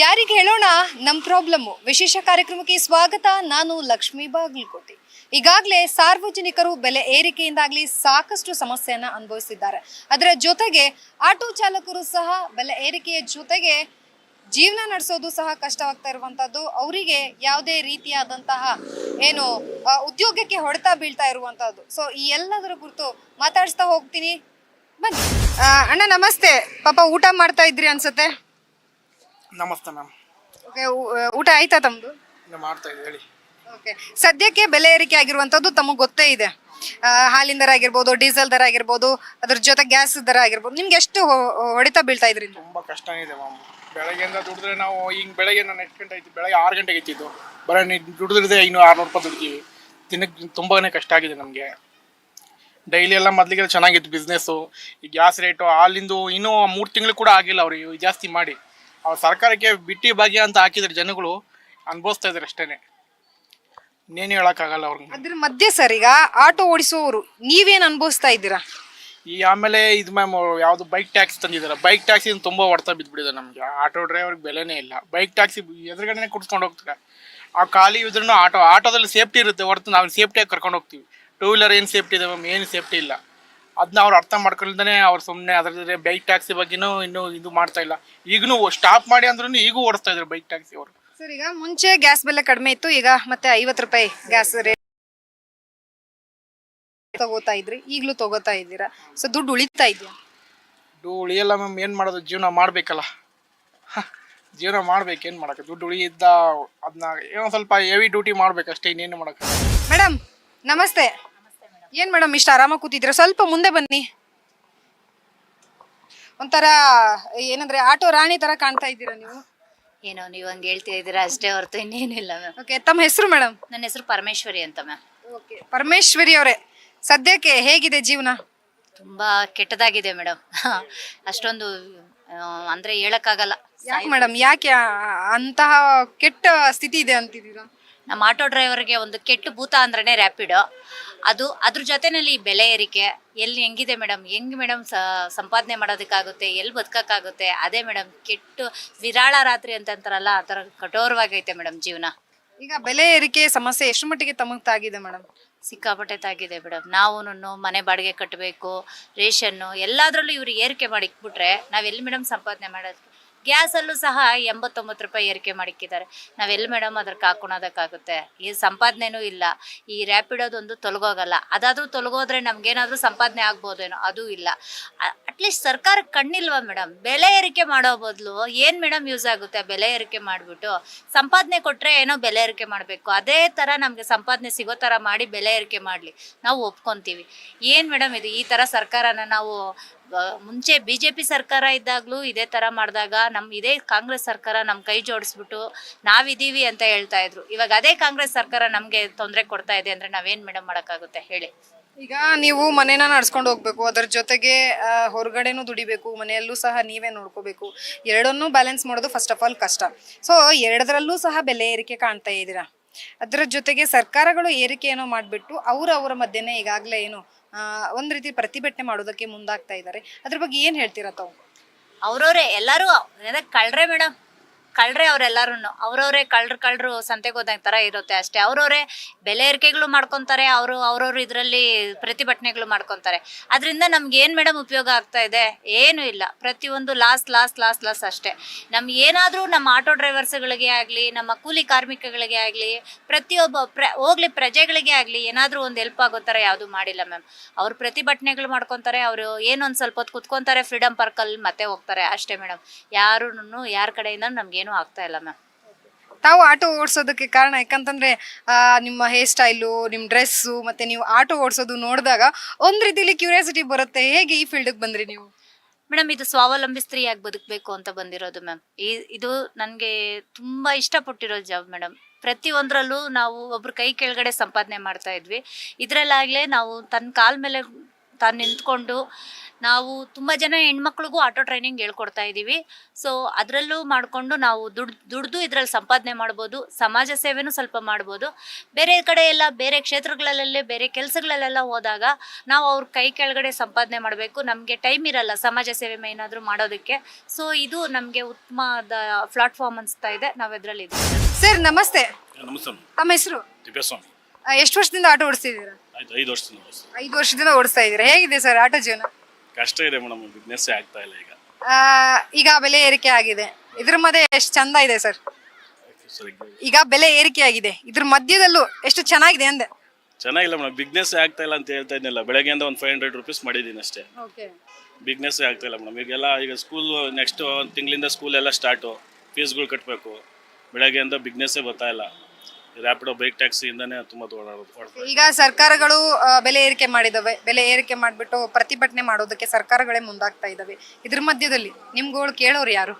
ಯಾರಿಗೆ ಹೇಳೋಣ? ನಮ್ಮ ಪ್ರಾಬ್ಲಮ್. ವಿಶೇಷ ಕಾರ್ಯಕ್ರಮಕ್ಕೆ ಸ್ವಾಗತ. ನಾನು ಲಕ್ಷ್ಮೀ ಬಾಗಲಕೋಟೆ. ಈಗಾಗಲೇ ಸಾರ್ವಜನಿಕರು ಬೆಲೆ ಏರಿಕೆಯಿಂದಾಗಲಿ ಸಾಕಷ್ಟು ಸಮಸ್ಯೆಯನ್ನ ಅನುಭವಿಸಿದ್ದಾರೆ. ಅದರ ಜೊತೆಗೆ ಆಟೋ ಚಾಲಕರು ಸಹ ಬೆಲೆ ಏರಿಕೆಯ ಜೊತೆಗೆ ಜೀವನ ನಡೆಸೋದು ಸಹ ಕಷ್ಟವಾಗ್ತಾ ಇರುವಂಥದ್ದು ಅವರಿಗೆ ಯಾವುದೇ ರೀತಿಯಾದಂತಹ ಏನು ಉದ್ಯೋಗಕ್ಕೆ ಹೊಡೆತ ಬೀಳ್ತಾ ಇರುವಂಥದ್ದು ಸೊ ಈ ಎಲ್ಲದರ ಕುರಿತು ಮಾತಾಡಿಸ್ತಾ ಹೋಗ್ತೀನಿ. ಬನ್ನಿ. ಅಣ್ಣ, ನಮಸ್ತೆ. ಪಾಪ ಊಟ ಮಾಡ್ತಾ ಇದ್ರಿ ಅನ್ಸುತ್ತೆ? ನಮಸ್ತೆ ಮ್ಯಾಮ್. ಓಕೆ ಊಟ ಆಯ್ತಾ ತಮ್ಮದು ಮಾಡ್ತಾ ಇದ್ದೀವಿ ಹೇಳಿ. ಓಕೆ ಸದ್ಯಕ್ಕೆ ಬೆಲೆ ಏರಿಕೆ ಆಗಿರುವಂಥದ್ದು ತಮಗೆ ಗೊತ್ತೇ ಇದೆ. ಆ, ಹಾಲಿನ ದರ ಆಗಿರ್ಬೋದು ಡೀಸೆಲ್ ದರ ಆಗಿರ್ಬೋದು ಅದ್ರ ಜೊತೆ ಗ್ಯಾಸ್ ದರ ಆಗಿರ್ಬೋದು ನಿಮ್ಗೆ ಎಷ್ಟು ಹೊ- ಹೊಡೆತ ಬೀಳ್ತಾ ಇದ್ರಿ ತುಂಬ ಕಷ್ಟ ಇದೆ ಮ್ಯಾಮ್. ಬೆಳಗ್ಗೆಯಿಂದ ದುಡಿದ್ರೆ ನಾವು ಈಗ ಬೆಳಗ್ಗೆ ನಾನು ಎಷ್ಟು ಗಂಟೆ ಆಯ್ತು ಬೆಳಗ್ಗೆ ಆರು ಗಂಟೆಗೆ ಇತ್ತಿದ್ದು ಬರೀ ನೀವು ದುಡಿದ್ರೆ ಇನ್ನೂ ಆರುನೂರು ರೂಪಾಯಿ ದುಡ್ತೀವಿ ದಿನಕ್ಕೆ ತುಂಬಾ ಕಷ್ಟ ಆಗಿದೆ ನಮಗೆ. ಡೈಲಿ ಎಲ್ಲ ಮೊದಲಿಗೆ ಚೆನ್ನಾಗಿತ್ತು ಬಿಸ್ನೆಸ್ಸು ಈ ಗ್ಯಾಸ್ ರೇಟು ಹಾಲಿಂದು ಇನ್ನೂ ಮೂರು ತಿಂಗಳು ಕೂಡ ಆಗಿಲ್ಲ ಅವ್ರಿಗೆ ಜಾಸ್ತಿ ಮಾಡಿ. ಅವ್ರ ಸರ್ಕಾರಕ್ಕೆ ಬಿಟ್ಟಿ ಭಾಗ್ಯ ಅಂತ ಹಾಕಿದ್ರೆ ಜನಗಳು ಅನುಭವಿಸ್ತಾ ಇದ್ದಾರೆ ಅಷ್ಟೇನೆ. ಇನ್ನೇನು ಹೇಳೋಕ್ಕಾಗಲ್ಲ ಅವ್ರಿಗೆ ಅದ್ರ ಮಧ್ಯೆ ಸರ್ ಈಗ ಆಟೋ ಓಡಿಸುವವರು ನೀವೇನು ಅನುಭವಿಸ್ತಾ ಇದ್ದೀರಾ? ಈ ಆಮೇಲೆ ಇದು ಮ್ಯಾಮ್ ಯಾವುದು ಬೈಕ್ ಟ್ಯಾಕ್ಸ್ ತಂದಿದ್ದಾರೆ ಬೈಕ್ ಟ್ಯಾಕ್ಸಿ ತುಂಬ ಹೊಡ್ತಾ ಬಿದ್ದುಬಿಟ್ಟಿದೆ ನಮಗೆ. ಆಟೋ ಡ್ರೈವರ್ಗೆ ಬೆಲೆನೇ ಇಲ್ಲ. ಬೈಕ್ ಟ್ಯಾಕ್ಸಿ ಎದುರುಗಡೆನೆ ಕುಡ್ಸ್ಕೊಂಡು ಹೋಗ್ತಾರೆ. ಆ ಖಾಲಿ ಇದ್ರೂ ಆಟೋ ಆಟೋದಲ್ಲಿ ಸೇಫ್ಟಿ ಇರುತ್ತೆ ಹೊರತು ನಾವು ಸೇಫ್ಟಿಯಾಗಿ ಕರ್ಕೊಂಡು ಹೋಗ್ತೀವಿ. ಟೂ ವೀಲರ್ ಏನು ಸೇಫ್ಟಿ ಇದೆ ಮ್ಯಾಮ್? ಏನು ಸೇಫ್ಟಿ ಇಲ್ಲ. ಅದನ್ನ ಅವ್ರು ಅರ್ಥ ಮಾಡ್ಕೊಳ್ದೇ ಅವ್ರು ಸುಮ್ಮನೆ ಅದ್ರ ಬೈಕ್ ಟ್ಯಾಕ್ಸಿ ಬಗ್ಗೆನೂ ಇನ್ನೂ ಇದು ಮಾಡ್ತಾ ಇಲ್ಲ. ಈಗಲೂ ಸ್ಟಾಪ್ ಮಾಡಿ ಅಂದ್ರೂ ಈಗೂ ಓಡಿಸ್ತಾ ಇದ್ರು ಬೈಕ್ ಟ್ಯಾಕ್ಸಿ ಅವರು. ಸರ್ ಈಗ ಮುಂಚೆ ಗ್ಯಾಸ್ ಬೆಲೆ ಕಡಿಮೆ ಇತ್ತು ಈಗ ಮತ್ತೆ ಐವತ್ತು ರೂಪಾಯಿ ಗ್ಯಾಸ್ ರೇಟ್ ತಗೋತಾ ಇದ್ರಿ ಈಗಲೂ ತಗೋತಾ ಇದ್ದೀರಾ? ಸೊ ದುಡ್ಡು ಉಳಿತಾ ಇದೆಯಾ? ದುಡ್ಡು ಉಳಿಯಲ್ಲ ಮ್ಯಾಮ್ ಏನು ಮಾಡೋದು? ಜೀವನ ಮಾಡಬೇಕಲ್ಲ. ಜೀವನ ಮಾಡ್ಬೇಕು ಏನು ಮಾಡೋಕೆ? ದುಡ್ಡು ಉಳಿಯಿದ್ದ ಅದನ್ನ ಏನೋ ಸ್ವಲ್ಪ ಹೆವಿ ಡ್ಯೂಟಿ ಮಾಡ್ಬೇಕು ಅಷ್ಟೇ ಇನ್ನೇನು ಮಾಡೋಕೆ? ಮೇಡಮ್ ನಮಸ್ತೆ. ಏನ್ ಮೇಡಮ್ ಇಷ್ಟ ಆರಾಮ ಕೂತಿದ್ದೀರಾ? ಸ್ವಲ್ಪ ಮುಂದೆ ಬನ್ನಿ. ಒಂಥರ ಏನಂದ್ರೆ ಆಟೋ ರಾಣಿ ತರ ಕಾಣ್ತಾ ಇದ್ದೀರಾ ನೀವು? ಏನೋ ನೀವು ಹಂಗೆ ಹೇಳ್ತಾ ಇದ್ದೀರಾ ಅಷ್ಟೇ ಹೊರತು ಇನ್ನೇನಿಲ್ಲ ಮ್ಯಾಮ್. ಓಕೆ ತಮ್ಮ ಹೆಸರು ಮೇಡಮ್? ನನ್ನ ಹೆಸರು ಪರಮೇಶ್ವರಿ ಅಂತ ಮ್ಯಾಮ್. ಓಕೆ ಪರಮೇಶ್ವರಿ ಅವರೇ ಸದ್ಯಕ್ಕೆ ಹೇಗಿದೆ ಜೀವನ? ತುಂಬಾ ಕೆಟ್ಟದಾಗಿದೆ ಮೇಡಮ್. ಅಷ್ಟೊಂದು ಆ, ಅಂದ್ರೆ ಹೇಳಕ್ಕಾಗಲ್ಲ. ಯಾಕೆ ಮೇಡಮ್ ಯಾಕೆ ಆ- ಅಂತಹ ಕೆಟ್ಟ ಸ್ಥಿತಿ ಇದೆ ಅಂತಿದ್ದೀರಾ? ನಮ್ಮ ಆಟೋ ಡ್ರೈವರ್ಗೆ ಒಂದು ಕೆಟ್ಟ ಭೂತ ಅಂದ್ರೆ ರ್ಯಾಪಿಡೋ ಅದು ಅದ್ರ ಜೊತೆನಲ್ಲಿ ಈ ಬೆಲೆ ಏರಿಕೆ ಎಲ್ಲಿ ಹೆಂಗಿದೆ ಮೇಡಮ್ ಹೆಂಗ್ ಮೇಡಮ್ ಸಂಪಾದನೆ ಮಾಡೋದಕ್ಕಾಗುತ್ತೆ? ಎಲ್ಲಿ ಬದುಕಕ್ಕಾಗುತ್ತೆ? ಅದೇ ಮೇಡಮ್ ಕೆಟ್ಟು ವಿರಾಳ ರಾತ್ರಿ ಅಂತಂತಾರಲ್ಲ ಆ ಥರ ಕಠೋರವಾಗೈತೆ ಮೇಡಮ್ ಜೀವನ. ಈಗ ಬೆಲೆ ಏರಿಕೆ ಸಮಸ್ಯೆ ಎಷ್ಟು ಮಟ್ಟಿಗೆ ತಮಗೆ ತಾಗಿದೆ ಮೇಡಮ್ ಸಿಕ್ಕಾಪಟ್ಟೆ ತಾಗಿದೆ ಮೇಡಮ್ ನಾವು ಮನೆ ಬಾಡಿಗೆ ಕಟ್ಟಬೇಕು ರೇಷನ್ನು ಎಲ್ಲದರಲ್ಲೂ ಇವ್ರು ಏರಿಕೆ ಮಾಡಿಕ್ಬಿಟ್ರೆ ನಾವೆಲ್ಲಿ ಮೇಡಮ್ ಸಂಪಾದನೆ ಮಾಡೋದು? ಗ್ಯಾಸಲ್ಲೂ ಸಹ ಎಂಬತ್ತೊಂಬತ್ತು ರೂಪಾಯಿ ಏರಿಕೆ ಮಾಡಿಕ್ಕಿದ್ದಾರೆ. ನಾವೆಲ್ಲಿ ಮೇಡಮ್ ಅದಕ್ಕೆ ಹಾಕೊಳೋದಕ್ಕಾಗುತ್ತೆ ಈ ಸಂಪಾದನೆನೂ ಇಲ್ಲ. ಈ ರ್ಯಾಪಿಡೋದೊಂದು ತೊಲಗೋಗಲ್ಲ. ಅದಾದರೂ ತೊಲಗೋದ್ರೆ ನಮ್ಗೇನಾದರೂ ಸಂಪಾದನೆ ಆಗ್ಬೋದೇನೋ, ಅದು ಇಲ್ಲ. ಅಟ್ಲೀಸ್ಟ್ ಸರ್ಕಾರ ಕಣ್ಣಿಲ್ವಾ ಮೇಡಮ್? ಬೆಲೆ ಏರಿಕೆ ಮಾಡೋ ಬದಲು ಏನು ಮೇಡಮ್ ಯೂಸ್ ಆಗುತ್ತೆ? ಬೆಲೆ ಏರಿಕೆ ಮಾಡಿಬಿಟ್ಟು ಸಂಪಾದನೆ ಕೊಟ್ಟರೆ ಏನೋ ಬೆಲೆ ಏರಿಕೆ ಮಾಡಬೇಕು. ಅದೇ ಥರ ನಮಗೆ ಸಂಪಾದನೆ ಸಿಗೋ ಥರ ಮಾಡಿ ಬೆಲೆ ಏರಿಕೆ ಮಾಡಲಿ. ನಾವು ಒಪ್ಕೊತೀವಿ. ಏನು ಮೇಡಮ್ ಇದು? ಈ ಥರ ಸರ್ಕಾರನ ನಾವು ಮುಂಚೆ ಬಿ ಜೆ ಪಿ ಸರ್ಕಾರ ಇದ್ದಾಗಲೂ ಇದೇ ಥರ ಮಾಡಿದಾಗ ನಮ್ಮ ಇದೇ ಕಾಂಗ್ರೆಸ್ ಸರ್ಕಾರ ನಮ್ಮ ಕೈ ಜೋಡಿಸ್ಬಿಟ್ಟು ನಾವಿದ್ದೀವಿ ಅಂತ ಹೇಳ್ತಾ ಇದ್ರು. ಇವಾಗ ಅದೇ ಕಾಂಗ್ರೆಸ್ ಸರ್ಕಾರ ನಮಗೆ ತೊಂದರೆ ಕೊಡ್ತಾ ಇದೆ ಅಂದರೆ ನಾವೇನು ಮೇಡಮ್ ಮಾಡೋಕ್ಕಾಗುತ್ತೆ? ಹೇಳಿ. ಈಗ ನೀವು ಮನೇನ ನಡ್ಸ್ಕೊಂಡು ಹೋಗ್ಬೇಕು, ಅದರ ಜೊತೆಗೆ ಹೊರಗಡೆನೂ ದುಡಿಬೇಕು, ಮನೆಯಲ್ಲೂ ಸಹ ನೀವೇ ನೋಡ್ಕೋಬೇಕು. ಎರಡನ್ನೂ ಬ್ಯಾಲೆನ್ಸ್ ಮಾಡೋದು ಫಸ್ಟ್ ಆಫ್ ಆಲ್ ಕಷ್ಟ. ಸೊ ಎರಡರಲ್ಲೂ ಸಹ ಬೆಲೆ ಏರಿಕೆ ಕಾಣ್ತಾ ಇದ್ದೀರಾ ಅದರ ಜೊತೆಗೆ ಸರ್ಕಾರಗಳು ಏರಿಕೆಯನ್ನು ಮಾಡಿಬಿಟ್ಟು ಅವರವರ ಅವರ ಮಧ್ಯೆನೇ ಈಗಾಗಲೇ ಏನು ಒಂದ್ ರೀತಿ ಪ್ರತಿಭಟನೆ ಮಾಡೋದಕ್ಕೆ ಮುಂದಾಗ್ತಾ ಇದ್ದಾರೆ ಅದ್ರ ಬಗ್ಗೆ ಏನ್ ಹೇಳ್ತೀರಾ ತಾವು? ಅವ್ರವ್ರೆ, ಎಲ್ಲರೂ ಕಳ್ರೆ ಮೇಡಮ್ ಕಳ್ರೆ ಅವ್ರೆಲ್ಲಾರು ಅವ್ರವ್ರೆ ಕಳ್ರು ಕಳ್ರು ಸಂತೆಗೆ ಹೋದಂಗೆ ಥರ ಇರುತ್ತೆ ಅಷ್ಟೇ. ಅವ್ರವ್ರೆ ಬೆಲೆ ಏರಿಕೆಗಳು ಮಾಡ್ಕೊತಾರೆ, ಅವರು ಅವ್ರವ್ರು ಇದರಲ್ಲಿ ಪ್ರತಿಭಟನೆಗಳು ಮಾಡ್ಕೊತಾರೆ. ಅದರಿಂದ ನಮ್ಗೆ ಏನು ಮೇಡಮ್ ಉಪಯೋಗ ಆಗ್ತಾ ಇದೆ? ಏನೂ ಇಲ್ಲ. ಪ್ರತಿಯೊಂದು ಲಾಸ್ ಲಾಸ್ ಲಾಸ್ ಲಾಸ್ ಅಷ್ಟೇ. ನಮ್ಗೆ ಏನಾದರೂ ನಮ್ಮ ಆಟೋ ಡ್ರೈವರ್ಸ್ಗಳಿಗೆ ಆಗಲಿ, ನಮ್ಮ ಕೂಲಿ ಕಾರ್ಮಿಕಗಳಿಗೆ ಆಗಲಿ, ಪ್ರತಿಯೊಬ್ಬ ಪ್ರ, ಹೋಗ್ಲಿ ಪ್ರಜೆಗಳಿಗೆ ಆಗಲಿ ಏನಾದರೂ ಒಂದು ಹೆಲ್ಪ್ ಆಗೋ ಥರ ಯಾವುದೂ ಮಾಡಿಲ್ಲ ಮ್ಯಾಮ್. ಅವ್ರು ಪ್ರತಿಭಟನೆಗಳು ಮಾಡ್ಕೊತಾರೆ, ಅವರು ಏನೊಂದು ಸ್ವಲ್ಪ ಹೊತ್ತು ಕುತ್ಕೊತಾರೆ ಫ್ರೀಡಮ್ ಪಾರ್ಕಲ್ಲಿ ಮತ್ತೆ ಹೋಗ್ತಾರೆ. ಅಷ್ಟೇ ಮೇಡಮ್ ಯಾರೂ ಯಾರ ಕಡೆಯಿಂದ ನಮ್ಗೇನೂ ಆಗ್ತಾ ಇಲ್ಲ ಮ್ಯಾಮ್. ತಾವು ಆಟೋ ಓಡಿಸೋದಕ್ಕೆ ಕಾರಣ ಯಾಕಂತಂದ್ರೆ ಆ, ನಿಮ್ಮ ಹೇರ್ ಸ್ಟೈಲು ನಿಮ್ಮ ಡ್ರೆಸ್ಸು ಮತ್ತೆ ನೀವು ಆಟೋ ಓಡಿಸೋದು ನೋಡಿದಾಗ ಒಂದ್ ರೀತಿಲಿ ಕ್ಯೂರಿಯಾಸಿಟಿ ಬರುತ್ತೆ. ಹೇಗೆ ಈ ಫೀಲ್ಡ್ಗೆ ಬಂದ್ರಿ ನೀವು? ಮೇಡಮ್ ಇದು ಸ್ವಾವಲಂಬಿ ಸ್ತ್ರೀಯಾಗಿ ಬದುಕಬೇಕು ಅಂತ ಬಂದಿರೋದು ಮ್ಯಾಮ್. ಈ ಇದು ನನಗೆ ತುಂಬ ಇಷ್ಟಪಟ್ಟಿರೋ ಜಾಬ್ ಮೇಡಮ್. ಪ್ರತಿಯೊಂದರಲ್ಲೂ ನಾವು ಒಬ್ರ ಕೈ ಕೆಳಗಡೆ ಸಂಪಾದನೆ ಮಾಡ್ತಾ ಇದ್ವಿ. ಇದರಲ್ಲಾಗಲೇ ನಾವು ತನ್ನ ಕಾಲ ಮೇಲೆ ತಾನು ನಿಂತ್ಕೊಂಡು ನಾವು ತುಂಬ ಜನ ಹೆಣ್ಮಕ್ಳಿಗೂ ಆಟೋ ಟ್ರೈನಿಂಗ್ ಹೇಳ್ಕೊಡ್ತಾ ಇದ್ದೀವಿ ಸೊ ಅದರಲ್ಲೂ ಮಾಡಿಕೊಂಡು ನಾವು ದುಡ್ಡು ದುಡ್ದು ಇದರಲ್ಲಿ ಸಂಪಾದನೆ ಮಾಡ್ಬೋದು ಸಮಾಜ ಸೇವೆನೂ ಸ್ವಲ್ಪ ಮಾಡ್ಬೋದು. ಬೇರೆ ಕಡೆ ಎಲ್ಲ ಬೇರೆ ಕ್ಷೇತ್ರಗಳಲ್ಲೇ ಬೇರೆ ಕೆಲಸಗಳಲ್ಲೆಲ್ಲ ಹೋದಾಗ ನಾವು ಅವ್ರ ಕೈ ಕೆಳಗಡೆ ಸಂಪಾದನೆ ಮಾಡಬೇಕು. ನಮಗೆ ಟೈಮ್ ಇರಲ್ಲ ಸಮಾಜ ಸೇವೆ ಏನಾದರೂ ಮಾಡೋದಕ್ಕೆ. ಸೊ ಇದು ನಮಗೆ ಉತ್ತಮದ ಪ್ಲಾಟ್ಫಾರ್ಮ್ ಅನಿಸ್ತಾ ಇದೆ. ನಾವು ಇದರಲ್ಲಿ ಸರ್ ನಮಸ್ತೆ. ನಮ್ಮ ತಮ್ಮ ಹೆಸರು? ಎಷ್ಟು ವರ್ಷದಿಂದ ಆಟೋ ಓಡಿಸ್ತಿದ್ದೀರಾ ಐದು ವರ್ಷದಿಂದ ಓಡಿಸ್ತೀನಿ. ಐದು ವರ್ಷದಿಂದ ಓಡಿಸ್ತಾ ಇದ್ದೀರಾ? ಹೇಗಿದೆ ಸರ್ ಆಟೋ ಜೀವನ? ಕಷ್ಟ ಇದೆ ಮೇಡಮ್ ಬಿಸ್ನೆಸ್ ಆಗ್ತಾ ಇಲ್ಲ ಈಗ. ಆ, ಈಗ ಬೆಲೆ ಏರಿಕೆ ಆಗಿದೆ. ಇದ್ರ ಮಧ್ಯೆ ಎಷ್ಟು ಚಂದ ಇದೆ ಸರ್? ಸರಿ ಈಗ ಬೆಲೆ ಏರಿಕೆ ಆಗಿದೆ. ಇದ್ರ ಮಧ್ಯದಲ್ಲೂ ಎಷ್ಟು ಚೆನ್ನಾಗಿದೆ ಅಂದೆ. ಚೆನ್ನಾಗಿಲ್ಲ ಮೇಡಮ್ ಬಿಸ್ನೆಸ್ ಆಗ್ತಾ ಇಲ್ಲ ಅಂತ ಹೇಳ್ತಾ ಇದ್ನಲ್ಲ ಬೆಳಗ್ಗೆಯಿಂದ ಒಂದು ಫೈವ್ ಹಂಡ್ರೆಡ್ ರುಪೀಸ್ ಮಾಡಿದ್ದೀನಿ ಅಷ್ಟೇ. ಬಿಸ್ನೆಸ್ ಆಗ್ತಾ ಇಲ್ಲ ಮೇಡಮ್ ಈಗೆಲ್ಲ ಈಗ ಸ್ಕೂಲ್ ನೆಕ್ಸ್ಟ್ ಒಂದು ತಿಂಗಳಿಂದ ಸ್ಕೂಲ್ ಎಲ್ಲ ಸ್ಟಾರ್ಟು ಫೀಸ್ಗಳು ಕಟ್ಟಬೇಕು ಬೆಳಗ್ಗೆಯಿಂದ ಬಿಸ್ನೆಸ್ಸೇ ಬರ್ತಾ ಇಲ್ಲ. ರ್ಯಾಪಿಡೋ ಬೈಕ್ ಟ್ಯಾಕ್ಸಿಯಿಂದನೇ ತುಂಬ ತುಂಬಾ ಓಡ್ತಾ ಈಗ ಸರ್ಕಾರಗಳು ಆ, ಬೆಲೆ ಏರಿಕೆ ಮಾಡಿದವೆ. ಬೆಲೆ ಏರಿಕೆ ಮಾಡಿಬಿಟ್ಟು ಪ್ರತಿಭಟನೆ ಮಾಡೋದಕ್ಕೆ ಸರ್ಕಾರಗಳೇ ಮುಂದಾಗ್ತಾ ಇದಾವೆ. ಇದ್ರ ಮಧ್ಯದಲ್ಲಿ ನಿಮ್ಗಳು ಕೇಳೋರು ಯಾರು?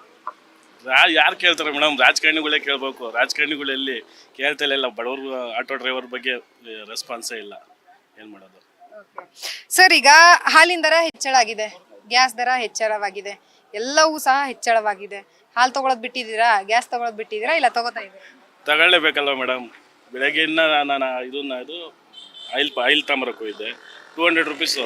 ರಾ ಯಾರು ಕೇಳ್ತಾರೆ ಮೇಡಮ್? ರಾಜಕಾರಣಿಗಳೇ ಕೇಳಬೇಕು. ರಾಜಕಾರಣಿಗಳು ಎಲ್ಲಿ ಕೇಳ್ತಾ ಇಲ್ಲ. ಬಡವರು ಆಟೋ ಡ್ರೈವರ್ ಬಗ್ಗೆ ರೆಸ್ಪಾನ್ಸೇ ಇಲ್ಲ. ಏನು ಮಾಡೋದು? ಸರ್ ಈಗ ಹಾಲಿನ ದರ ಹೆಚ್ಚಳ ಆಗಿದೆ. ಗ್ಯಾಸ್ ದರ ಹೆಚ್ಚಳವಾಗಿದೆ. ಎಲ್ಲವೂ ಸಹ ಹೆಚ್ಚಳವಾಗಿದೆ. ಹಾಲು ತೊಗೊಳೋದು ಬಿಟ್ಟಿದ್ದೀರಾ? ಗ್ಯಾಸ್ ತೊಗೊಳೋದು ಬಿಟ್ಟಿದ್ದೀರಾ? ಇಲ್ಲ ತಗೋತಾ ಇದ್ದೀರಾ? ತಗೊಳ್ಳೇಬೇಕಲ್ವ ಮೇಡಮ್? ಬೆಳಗ್ಗೆಯಿಂದ ನಾನು ಇದನ್ನ ಇದು ಆಯಿಲ್ ಆಯಿಲ್ ತಾಮ್ರಕ್ಕೆ ಹೋಗಿದ್ದೆ ಟೂ ಹಂಡ್ರೆಡ್ ರುಪೀಸು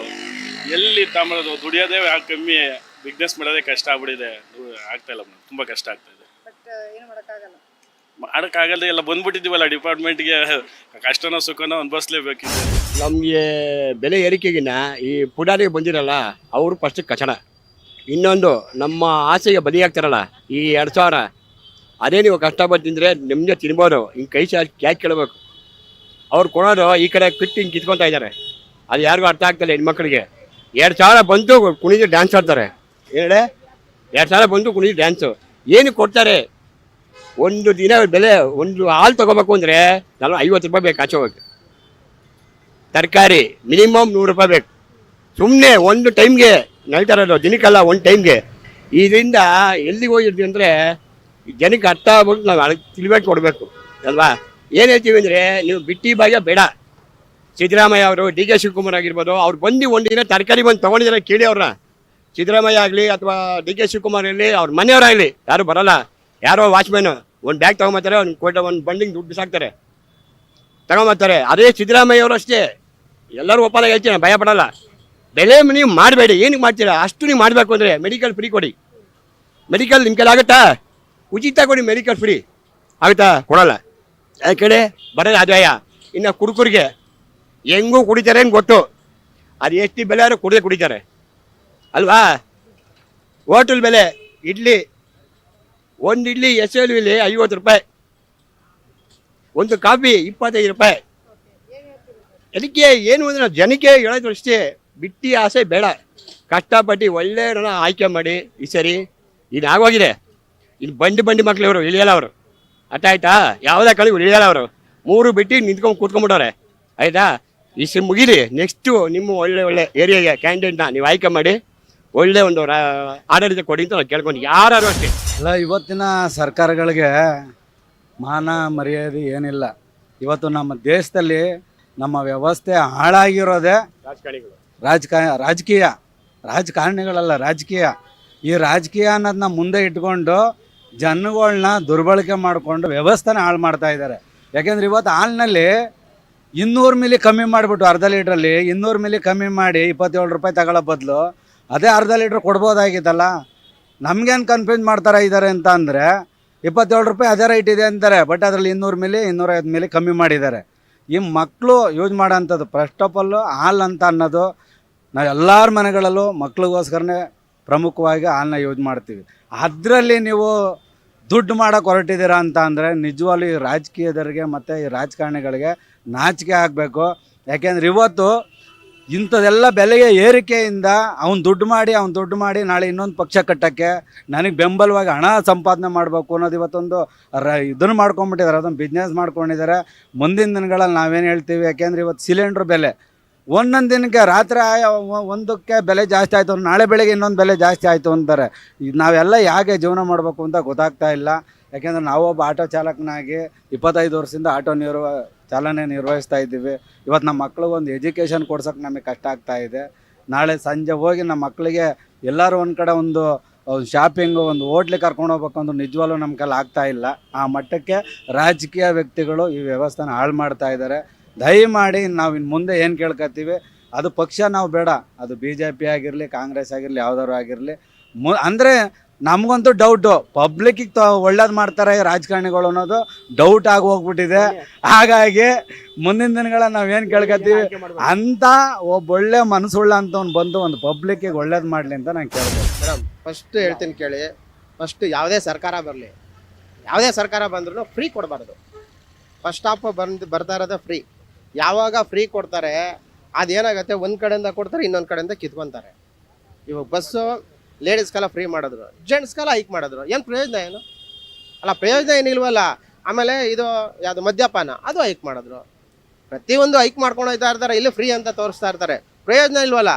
ಎಲ್ಲಿ ತಾಮ್ರದು ದುಡಿಯೋದೇ ಕಮ್ಮಿ ಬಿಸ್ನೆಸ್ ಮಾಡೋದೇ ಕಷ್ಟ ಆಗ್ಬಿಟ್ಟಿದೆ. ಆಗ್ತಾಯಿಲ್ಲ ಆಗ್ತಾ ಇಲ್ಲ ಮೇಡಮ್ ತುಂಬ ಕಷ್ಟ ಆಗ್ತಾ ಇದೆ. ಬಟ್ ಏನು ಮಾಡೋಕ್ಕಾಗಲ್ಲ. ಮಾಡೋಕ್ಕಾಗಲ್ದೆ ಎಲ್ಲ ಬಂದ್ಬಿಟ್ಟಿದ್ದೀವಲ್ಲ ಡಿಪಾರ್ಟ್ಮೆಂಟ್ಗೆ ಕಷ್ಟನೋ ಸುಖನೋ ಅನುಭವಿಸ್ಲೇಬೇಕಿದೆ. ನಮಗೆ ಬೆಲೆ ಏರಿಕೆಗಿನ್ನ ಈ ಪುಡಾರಿಗೆ ಬಂದಿರಲ್ಲ ಅವರು ಫಸ್ಟ್ ಕಚಡ. ಇನ್ನೊಂದು ನಮ್ಮ ಆಸೆಗೆ ಬಲಿಯಾಗ್ತಾರಲ್ಲ ಈ ಎರಡು ಸಾವಿರ. ಅದೇ ನೀವು ಕಷ್ಟಪಟ್ಟು ತಿಂದರೆ ನಿಮ್ಮದೇ ತಿನ್ಬೋದು. ಹಿಂಗೆ ಕೈ ಸಾ ಕ್ಯಾಚ್ ಕೇಳಬೇಕು? ಅವ್ರು ಕೊಡೋರು ಈ ಕಡೆ ಕಿಟ್ಟು ಹಿಂಗೆ ಕಿತ್ಕೊತಾ ಇದ್ದಾರೆ. ಅದು ಯಾರಿಗೂ ಅರ್ಥ ಆಗ್ತಿಲ್ಲ ಹೆಣ್ಮಕ್ಳಿಗೆ. ಎರಡು ಸಾವಿರ ಬಂತು ಕುಣಿದು ಡ್ಯಾನ್ಸ್ ಆಡ್ತಾರೆ. ಹೇಳಿ ಎರಡು ಸಾವಿರ ಬಂತು ಕುಣಿದು ಡ್ಯಾನ್ಸು ಏನು ಕೊಡ್ತಾರೆ? ಒಂದು ದಿನ ಬೆಲೆ, ಒಂದು ಹಾಲು ತೊಗೋಬೇಕು ಅಂದರೆ ನಾನು ಐವತ್ತು ರೂಪಾಯಿ ಬೇಕು ಆಚೆ ಹೋಗಿ ತರಕಾರಿ ಮಿನಿಮಮ್ ನೂರು ರೂಪಾಯಿ ಬೇಕು. ಸುಮ್ಮನೆ ಒಂದು ಟೈಮ್ಗೆ ನೈಟ್ ಇರೋದು ದಿನಕ್ಕಲ್ಲ ಒಂದು ಟೈಮ್ಗೆ. ಇದರಿಂದ ಎಲ್ಲಿಗೆ ಹೋಗಿದ್ವಿ ಅಂದರೆ ಜನಕ್ಕೆ ಅರ್ಥ ಆಗ್ಬಿಟ್ಟು ನಾವು ಅದಕ್ಕೆ ತಿಳ್ಬೇಕು ಕೊಡಬೇಕು, ಅಲ್ವಾ? ಏನು ಹೇಳ್ತೀವಿ ಅಂದರೆ, ನೀವು ಬಿಟ್ಟಿ ಭಾಗ್ಯ ಬೇಡ. ಸಿದ್ದರಾಮಯ್ಯ ಅವರು, ಡಿ ಕೆ ಶಿವಕುಮಾರ್ ಆಗಿರ್ಬೋದು, ಅವ್ರು ಬಂದು ಒಂದು ದಿನ ತರಕಾರಿ ಬಂದು ತೊಗೊಂಡಿದ್ದಾರೆ ಕೇಳಿ ಅವ್ರನ್ನ. ಸಿದ್ದರಾಮಯ್ಯ ಆಗಲಿ ಅಥವಾ ಡಿ ಕೆ ಶಿವಕುಮಾರ್ ಇರಲಿ, ಅವ್ರ ಮನೆಯವರಾಗಲಿ ಯಾರು ಬರಲ್ಲ. ಯಾರೋ ವಾಚ್ಮ್ಯಾನು, ಒಂದು ಬ್ಯಾಗ್ ತೊಗೊಂಬತ್ತಾರೆ, ಒಂದು ಕೋಟ ಒಂದು ಬಂಡಿಂಗ್ ದುಡ್ಡು ಸಾಕ್ತಾರೆ. ತಗೊಂಬತ್ತಾರೆ. ಅದೇ ಸಿದ್ದರಾಮಯ್ಯ ಅವರು ಅಷ್ಟೇ. ಎಲ್ಲರೂ ಒಪ್ಪಲ್ಲ, ಹೇಳ್ತೀನಿ, ಭಯ ಪಡಲ್ಲ. ಬೆಲೆ ನೀವು ಮಾಡಬೇಡಿ. ಏನಕ್ಕೆ ಮಾಡ್ತೀರಾ? ಅಷ್ಟು ನೀವು ಮಾಡಬೇಕು ಅಂದರೆ, ಮೆಡಿಕಲ್ ಫ್ರೀ ಕೊಡಿ. ಮೆಡಿಕಲ್ ನಿಮ್ಮ ಕೈಲಿ ಆಗುತ್ತಾ? ಉಚಿತ ಕೊಡಿ ಮೆಡಿಕಲ್ ಫ್ರೀ ಆಗುತ್ತಾ? ಕೊಡಲ್ಲ. ಯಾಕಡೆ ಬರೋದು ಆದಾಯ ಇನ್ನು ಕುಡುಕರಿಗೆ ಹೆಂಗೂ ಕುಡಿತಾರೆ ಏನು ಗೊತ್ತು. ಅದು ಎಷ್ಟು ಬೆಲೆ ಆದರೂ ಕುಡಿದೇ ಕುಡಿತಾರೆ. ಅಲ್ವಾ? ಹೋಟೆಲ್ ಬೆಲೆ ಇಡ್ಲಿ, ಒಂದು ಇಡ್ಲಿ ಎಸ್ ಎಲ್ ವಿಲಿ ಐವತ್ತು ರೂಪಾಯಿ. ಒಂದು ಕಾಫಿ ಇಪ್ಪತ್ತೈದು ರೂಪಾಯಿ. ಅದಕ್ಕೆ ಏನು ಅಂದ್ರೆ ಜನಕ್ಕೆ ಹೇಳೋದು ಅಷ್ಟೇ ಬಿಟ್ಟಿ ಆಸೆ ಬೇಡ. ಕಷ್ಟಪಟ್ಟು ಒಳ್ಳೆಯ ಆಯ್ಕೆ ಮಾಡಿ ಈ ಸರಿ ಇದು ಆಗೋಗಿದೆ ಇದು ಬಂಡಿ ಬಂಡಿ ಮಕ್ಳು ಇವರು ಇಳಿಯಲ್ಲ ಅವರು. ಅರ್ಥ ಆಯ್ತಾ? ಯಾವುದೇ ಕಳಿ ಇಳಿಯಲ್ಲ ಅವರು. ಮೂರು ಬಿಟ್ಟು ನಿಂತ್ಕೊಂಡು ಕೂತ್ಕೊಂಡ್ಬಿಟ್ಟವ್ರೆ. ಆಯ್ತಾ? ಸಿ ಮುಗಿಲಿ. ನೆಕ್ಸ್ಟು ನಿಮ್ಮ ಒಳ್ಳೆ ಒಳ್ಳೆ ಏರಿಯಾಗೆ ಕ್ಯಾಂಡಿಡೇಟ್ನ ನೀವು ಆಯ್ಕೆ ಮಾಡಿ. ಒಳ್ಳೆ ಒಂದು ಆಡಳಿತ ಕೊಡಿ ಅಂತ ಕೇಳ್ಕೊಂಡು ಯಾರು ಅಷ್ಟೇ. ಅಲ್ಲ ಇವತ್ತಿನ ಸರ್ಕಾರಗಳಿಗೆ ಮಾನ ಮರ್ಯಾದೆ ಏನಿಲ್ಲ. ಇವತ್ತು ನಮ್ಮ ದೇಶದಲ್ಲಿ ನಮ್ಮ ವ್ಯವಸ್ಥೆ ಹಾಳಾಗಿರೋದೇ ರಾಜಕಾರಣಿಗಳು. ರಾಜಕೀಯ. ರಾಜಕಾರಣಿಗಳಲ್ಲ ರಾಜಕೀಯ. ಈ ರಾಜಕೀಯ ಅನ್ನೋದನ್ನ ಮುಂದೆ ಇಟ್ಕೊಂಡು ಜನಗಳನ್ನ ದುರ್ಬಳಕೆ ಮಾಡಿಕೊಂಡು ವ್ಯವಸ್ಥೆನ ಹಾಳು ಮಾಡ್ತಾ ಇದ್ದಾರೆ. ಯಾಕೆಂದ್ರೆ ಇವತ್ತು ಹಾಲಿನಲ್ಲಿ ಇನ್ನೂರು ಮಿಲಿ ಕಮ್ಮಿ ಮಾಡಿಬಿಟ್ಟು ಅರ್ಧ ಲೀಟ್ರಲ್ಲಿ ಇನ್ನೂರು ಮಿಲಿ ಕಮ್ಮಿ ಮಾಡಿ ಇಪ್ಪತ್ತೇಳು ರೂಪಾಯಿ ತಗೊಳ್ಳೋ ಬದಲು ಅದೇ ಅರ್ಧ ಲೀಟ್ರ್ ಕೊಡ್ಬೋದಾಗಿತ್ತಲ್ಲ? ನಮ್ಗೇನು ಕನ್ಫ್ಯೂಸ್ ಮಾಡ್ತಾರೆ ಇದ್ದಾರೆ ಅಂತ ಅಂದರೆ ಇಪ್ಪತ್ತೇಳು ರೂಪಾಯಿ ಅದೇ ರೈಟ್ ಇದೆ ಅಂತಾರೆ ಬಟ್ ಅದರಲ್ಲಿ ಇನ್ನೂರು ಮಿಲಿ, ಇನ್ನೂರೈವತ್ತು ಮಿಲಿ ಕಮ್ಮಿ ಮಾಡಿದ್ದಾರೆ. ಈ ಮಕ್ಕಳು ಯೂಸ್ ಮಾಡೋಂಥದ್ದು ಫಸ್ಟ್ ಆಫ್ ಆಲ್ ಹಾಲು ಅಂತ ಅನ್ನೋದು ನಾವು ಎಲ್ಲರ ಮನೆಗಳಲ್ಲೂ ಮಕ್ಳಿಗೋಸ್ಕರನೇ ಪ್ರಮುಖವಾಗಿ ಹಾಲನ್ನ ಯೂಸ್ ಮಾಡ್ತೀವಿ. ಅದರಲ್ಲಿ ನೀವು ದುಡ್ಡು ಮಾಡೋಕೆ ಹೊರಟಿದ್ದೀರಾ ಅಂತ ಅಂದರೆ ನಿಜವಾಗ್ಲೂ ಈ ರಾಜಕೀಯದವರಿಗೆ ಮತ್ತು ಈ ರಾಜಕಾರಣಿಗಳಿಗೆ ನಾಚಿಕೆ ಆಗಬೇಕು. ಯಾಕೆಂದ್ರೆ ಇವತ್ತು ಇಂಥದೆಲ್ಲ ಬೆಲೆಯ ಏರಿಕೆಯಿಂದ ಅವ್ನು ದುಡ್ಡು ಮಾಡಿ, ಅವ್ನು ದುಡ್ಡು ಮಾಡಿ ನಾಳೆ ಇನ್ನೊಂದು ಪಕ್ಷ ಕಟ್ಟೋಕ್ಕೆ ನನಗೆ ಬೆಂಬಲವಾಗಿ ಹಣ ಸಂಪಾದನೆ ಮಾಡಬೇಕು ಅನ್ನೋದು ಇವತ್ತೊಂದು ರ ಇದನ್ನು ಮಾಡ್ಕೊಂಬಿಟ್ಟಿದ್ದಾರೆ ಅದೊಂದು ಬಿಸ್ನೆಸ್ ಮಾಡ್ಕೊಂಡಿದ್ದಾರೆ. ಮುಂದಿನ ದಿನಗಳಲ್ಲಿ ನಾವೇನು ಹೇಳ್ತೀವಿ? ಯಾಕೆಂದರೆ ಇವತ್ತು ಸಿಲಿಂಡ್ರ್ ಬೆಲೆ. ಒಂದೊಂದು ದಿನಕ್ಕೆ ರಾತ್ರಿ ಒಂದಕ್ಕೆ ಬೆಲೆ ಜಾಸ್ತಿ ಆಯಿತು ನಾಳೆ ಬೆಳಗ್ಗೆ ಇನ್ನೊಂದು ಬೆಲೆ ಜಾಸ್ತಿ ಆಯಿತು ಅಂತಾರೆ. ನಾವೆಲ್ಲ ಹೇಗೆ ಜೀವನ ಮಾಡಬೇಕು ಅಂತ ಗೊತ್ತಾಗ್ತಾ ಇಲ್ಲ. ಯಾಕೆಂದ್ರೆ ನಾವೊಬ್ಬ ಆಟೋ ಚಾಲಕನಾಗಿ ಇಪ್ಪತ್ತೈದು ವರ್ಷದಿಂದ ಆಟೋ ನಿರ್ವ, ಚಾಲನೆ ನಿರ್ವಹಿಸ್ತಾ ಇದ್ದೀವಿ. ಇವತ್ತು ನಮ್ಮ ಮಕ್ಳಿಗೆ ಒಂದು ಎಜುಕೇಷನ್ ಕೊಡ್ಸೋಕೆ ನಮಗೆ ಕಷ್ಟ ಆಗ್ತಾ ಇದೆ. ನಾಳೆ ಸಂಜೆ ಹೋಗಿ ನಮ್ಮ ಮಕ್ಕಳಿಗೆ ಎಲ್ಲರೂ ಒಂದು ಕಡೆ ಒಂದು ಶಾಪಿಂಗು, ಒಂದು ಹೋಟ್ಲಿಗೆ ಕರ್ಕೊಂಡು ಹೋಗ್ಬೇಕು ಅಂದ್ರೆ ನಿಜವಾಗ್ಲೂ ನಮ್ಮ ಕೈಲಿ ಆಗ್ತಾ ಇಲ್ಲ. ಆ ಮಟ್ಟಕ್ಕೆ ರಾಜಕೀಯ ವ್ಯಕ್ತಿಗಳು ಈ ವ್ಯವಸ್ಥೆನ ಹಾಳು ಮಾಡ್ತಾ ಇದ್ದಾರೆ. ದಯಮಾಡಿ ನಾವು ಇನ್ನು ಮುಂದೆ ಏನು ಕೇಳ್ಕೊತೀವಿ ಅದು ಪಕ್ಷ ನಾವು ಬೇಡ. ಅದು ಬಿ ಜೆ ಪಿ ಆಗಿರಲಿ ಕಾಂಗ್ರೆಸ್ ಆಗಿರಲಿ ಯಾವ್ದಾದ್ರು ಆಗಿರಲಿ. ಮು ಅಂದರೆ ನಮಗಂತೂ ಡೌಟು ಪಬ್ಲಿಕ್ಕಿಗೆ ತ ಒಳ್ಳೇದು ಮಾಡ್ತಾರೆ ರಾಜಕಾರಣಿಗಳು ಅನ್ನೋದು ಡೌಟ್ ಆಗಿ ಹೋಗ್ಬಿಟ್ಟಿದೆ. ಹಾಗಾಗಿ ಮುಂದಿನ ದಿನಗಳ ನಾವೇನು ಕೇಳ್ಕೊತೀವಿ ಅಂತ ಒಬ್ಬ ಒಳ್ಳೆ ಮನಸ್ಸುಳ್ಳ ಅಂತವ್ನು ಬಂದು ಒಂದು ಪಬ್ಲಿಕ್ಕಿಗೆ ಒಳ್ಳೇದು ಮಾಡಲಿ ಅಂತ ನಾನು ಕೇಳ್ತೀನಿ. ಮೇಡಮ್ ಫಸ್ಟ್ ಹೇಳ್ತೀನಿ ಕೇಳಿ. ಫಸ್ಟ್ ಯಾವುದೇ ಸರ್ಕಾರ ಬರಲಿ. ಯಾವುದೇ ಸರ್ಕಾರ ಬಂದ್ರೂ ಫ್ರೀ ಕೊಡಬಾರ್ದು. ಫಸ್ಟ್ ಸ್ಟಾಪ್ ಬಂದು ಬರ್ತಾ ಇರೋದೇ ಫ್ರೀ ಯಾವಾಗ ಫ್ರೀ ಕೊಡ್ತಾರೆ, ಅದೇನಾಗುತ್ತೆ, ಒಂದು ಕಡೆಯಿಂದ ಕೊಡ್ತಾರೆ, ಇನ್ನೊಂದು ಕಡೆಯಿಂದ ಕಿತ್ಕೊತಾರೆ. ಇವಾಗ ಬಸ್ಸು ಲೇಡೀಸ್ಗೆಲ್ಲ ಫ್ರೀ ಮಾಡಿದ್ರು ಜೆಂಟ್ಸ್ಗೆಲ್ಲ ಹೈಕ್ ಮಾಡಿದ್ರು. ಏನು ಪ್ರಯೋಜನ ಏನು? ಅಲ್ಲ, ಪ್ರಯೋಜನ ಏನಿಲ್ವಲ್ಲ, ಆಮೇಲೆ ಇದು ಯಾವುದು ಮದ್ಯಪಾನ, ಅದು ಹೈಕ್ ಮಾಡಿದ್ರು. ಪ್ರತಿಯೊಂದು ಹೈಕ್ ಮಾಡ್ಕೊಂಡು ಹೋಗ್ತಾ ಇರ್ತಾರೆ, ಇಲ್ಲಿ ಫ್ರೀ ಅಂತ ತೋರಿಸ್ತಾ ಇರ್ತಾರೆ. ಪ್ರಯೋಜನ ಇಲ್ವಲ್ಲ?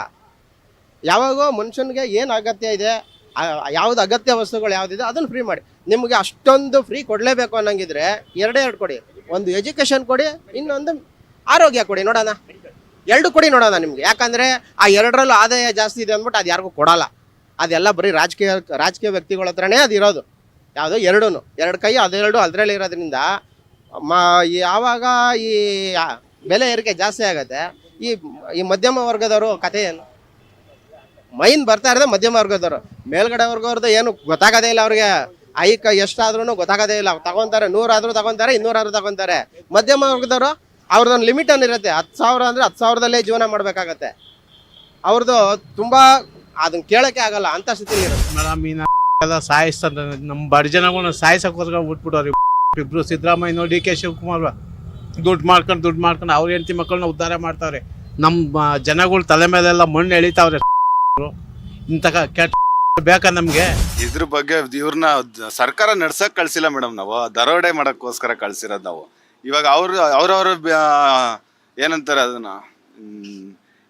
ಯಾವಾಗೋ ಮನುಷ್ಯನಿಗೆ ಏನು ಅಗತ್ಯ ಇದೆ ಯಾವ್ದು ಅಗತ್ಯ ವಸ್ತುಗಳು ಯಾವುದಿದೆ, ಅದನ್ನು ಫ್ರೀ ಮಾಡಿ. ನಿಮಗೆ ಅಷ್ಟೊಂದು ಫ್ರೀ ಕೊಡಲೇಬೇಕು ಅನ್ನಂಗಿದ್ರೆ, ಎರಡೇ ಎರಡು ಕೊಡಿ. ಒಂದು ಎಜುಕೇಷನ್ ಕೊಡಿ, ಇನ್ನೊಂದು ಆರೋಗ್ಯ ಕೊಡಿ ನೋಡೋಣ. ಎರಡು ಕೊಡಿ ನೋಡೋಣ ನಿಮ್ಗೆ. ಯಾಕಂದ್ರೆ ಆ ಎರಡರಲ್ಲೂ ಆದಾಯ ಜಾಸ್ತಿ ಇದೆ ಅಂದ್ಬಿಟ್ಟು ಅದು ಯಾರಿಗೂ ಕೊಡಲ್ಲ. ಅದೆಲ್ಲ ಬರೀ ರಾಜಕೀಯ ರಾಜಕೀಯ ವ್ಯಕ್ತಿಗಳ ಹತ್ರನೇ ಅದು ಇರೋದು. ಯಾವುದು ಎರಡೂ ಎರಡು ಕೈ ಅದೆರಡು ಅದರಲ್ಲಿ ಇರೋದ್ರಿಂದ ಮ ಯಾವಾಗ ಈ ಬೆಲೆ ಏರಿಕೆ ಜಾಸ್ತಿ ಆಗುತ್ತೆ. ಈ ಈ ಮಧ್ಯಮ ವರ್ಗದವರು ಕಥೆ ಏನು? ಮೈನ್ ಬರ್ತಾ ಇರೋದೇ ಮಧ್ಯಮ ವರ್ಗದವರು. ಮೇಲ್ಗಡೆ ವರ್ಗವ್ರದ್ದು ಏನು ಗೊತ್ತಾಗೋದೇ ಇಲ್ಲ ಅವ್ರಿಗೆ. ಐಕ ಎಷ್ಟಾದ್ರೂ ಗೊತ್ತಾಗೋದೇ ಇಲ್ಲ. ತಗೊತಾರೆ, ನೂರಾದರೂ ತಗೊತಾರೆ, ಇನ್ನೂರಾದ್ರೂ ತಗೊತಾರೆ. ಮಧ್ಯಮ ವರ್ಗದವರು ಅವ್ರದ್ದೊಂದು ಲಿಮಿಟ್ ಇರುತ್ತೆ ಹತ್ತು ಸಾವಿರ ಅಂದರೆ ಹತ್ತು ಸಾವಿರದಲ್ಲೇ ಜೀವನ ಮಾಡಬೇಕಾಗತ್ತೆ. ಅವ್ರದ್ದು ತುಂಬ ಅದನ್ನ ಕೇಳೋಕ್ಕೆ ಆಗಲ್ಲ ಸ್ಥಿತಿಲಿ ಇರುತ್ತೆ ಮೇಡಮ್ ಈ ಎಲ್ಲ ಸಾಯಿಸ್ತಾರೆ ನಮ್ಮ ಬಡ ಜನಗಳನ್ನ ಸಾಯಿಸೋಕೋಸ್ಕರ ಬಿಟ್ಬಿಟ್ಟವ್ರಿ ಇಬ್ರು ಸಿದ್ದರಾಮಯ್ಯ ಡಿ ಕೆ ಶಿವಕುಮಾರ್ ದುಡ್ಡು ಮಾಡ್ಕೊಂಡು ದುಡ್ಡು ಮಾಡ್ಕೊಂಡು ಅವ್ರ ಹೆಂಡತಿ ಮಕ್ಕಳನ್ನ ಉದ್ಧಾರ ಮಾಡ್ತಾವ್ರೆ. ನಮ್ಮ ಜನಗಳು ತಲೆ ಮೇಲೆಲ್ಲ ಮಣ್ಣು ಎಳಿತಾವ್ರೆ. ಇಂಥ ಕೆಟ್ಟ ಬೇಕಾ ನಮಗೆ? ಇದ್ರ ಬಗ್ಗೆ ಇವ್ರನ್ನ ಸರ್ಕಾರ ನಡ್ಸಕ್ ಕಳ್ಸಿಲ್ಲ ಮೇಡಮ್ ನಾವು. ದರೋಡೆ ಮಾಡೋಕ್ಕೋಸ್ಕರ ಕಳ್ಸಿರೋದು ನಾವು. ಇವಾಗ ಅವರು, ಅವ್ರವ್ರ ಏನಂತಾರೆ ಅದನ್ನ?